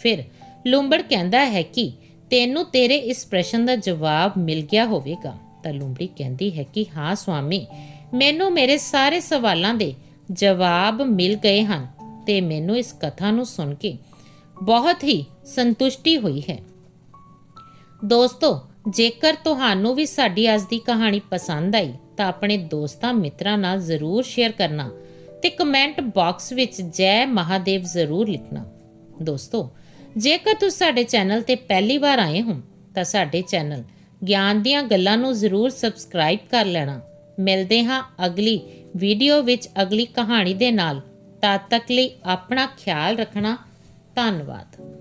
ਫਿਰ ਲੂੰਬੜ ਕਹਿੰਦਾ ਹੈ ਕਿ ਤੈਨੂੰ ਤੇਰੇ ਇਸ ਪ੍ਰਸ਼ਨ ਦਾ ਜਵਾਬ ਮਿਲ ਗਿਆ ਹੋਵੇਗਾ। ਤਾਂ ਲੂੰਬੜੀ ਕਹਿੰਦੀ ਹੈ ਕਿ ਹਾਂ ਸੁਆਮੀ, ਮੈਨੂੰ ਮੇਰੇ ਸਾਰੇ ਸਵਾਲਾਂ ਦੇ ਜਵਾਬ ਮਿਲ ਗਏ ਹਨ ਤੇ ਮੈਨੂੰ ਇਸ ਕਥਾ ਨੂੰ ਸੁਣ ਕੇ ਬਹੁਤ ਹੀ ਸੰਤੁਸ਼ਟੀ ਹੋਈ ਹੈ। ਦੋਸਤੋ ਜੇਕਰ ਤੁਹਾਨੂੰ ਵੀ ਸਾਡੀ ਅੱਜ ਦੀ ਕਹਾਣੀ ਪਸੰਦ ਆਈ, ਤਾਂ ਆਪਣੇ ਦੋਸਤਾਂ ਮਿੱਤਰਾਂ ਨਾਲ ਜ਼ਰੂਰ ਸ਼ੇਅਰ ਕਰਨਾ ਤੇ ਕਮੈਂਟ ਬਾਕਸ ਵਿੱਚ ਜੈ ਮਹਾਦੇਵ ਜ਼ਰੂਰ ਲਿਖਣਾ। ਦੋਸਤੋ, ਜੇਕਰ ਤੁਸੀਂ ਸਾਡੇ ਚੈਨਲ ਤੇ ਪਹਿਲੀ ਵਾਰ ਆਏ ਹੋ, ਤਾਂ ਸਾਡੇ ਚੈਨਲ ਗਿਆਨ ਦੀਆਂ ਗੱਲਾਂ ਨੂੰ ਜ਼ਰੂਰ ਸਬਸਕ੍ਰਾਈਬ ਕਰ ਲੈਣਾ। ਮਿਲਦੇ ਹਾਂ ਅਗਲੀ ਵੀਡੀਓ ਵਿੱਚ ਅਗਲੀ ਕਹਾਣੀ ਦੇ ਨਾਲ। ਤਦ ਤੱਕ ਲਈ ਆਪਣਾ ਖਿਆਲ ਰੱਖਣਾ। ਧੰਨਵਾਦ।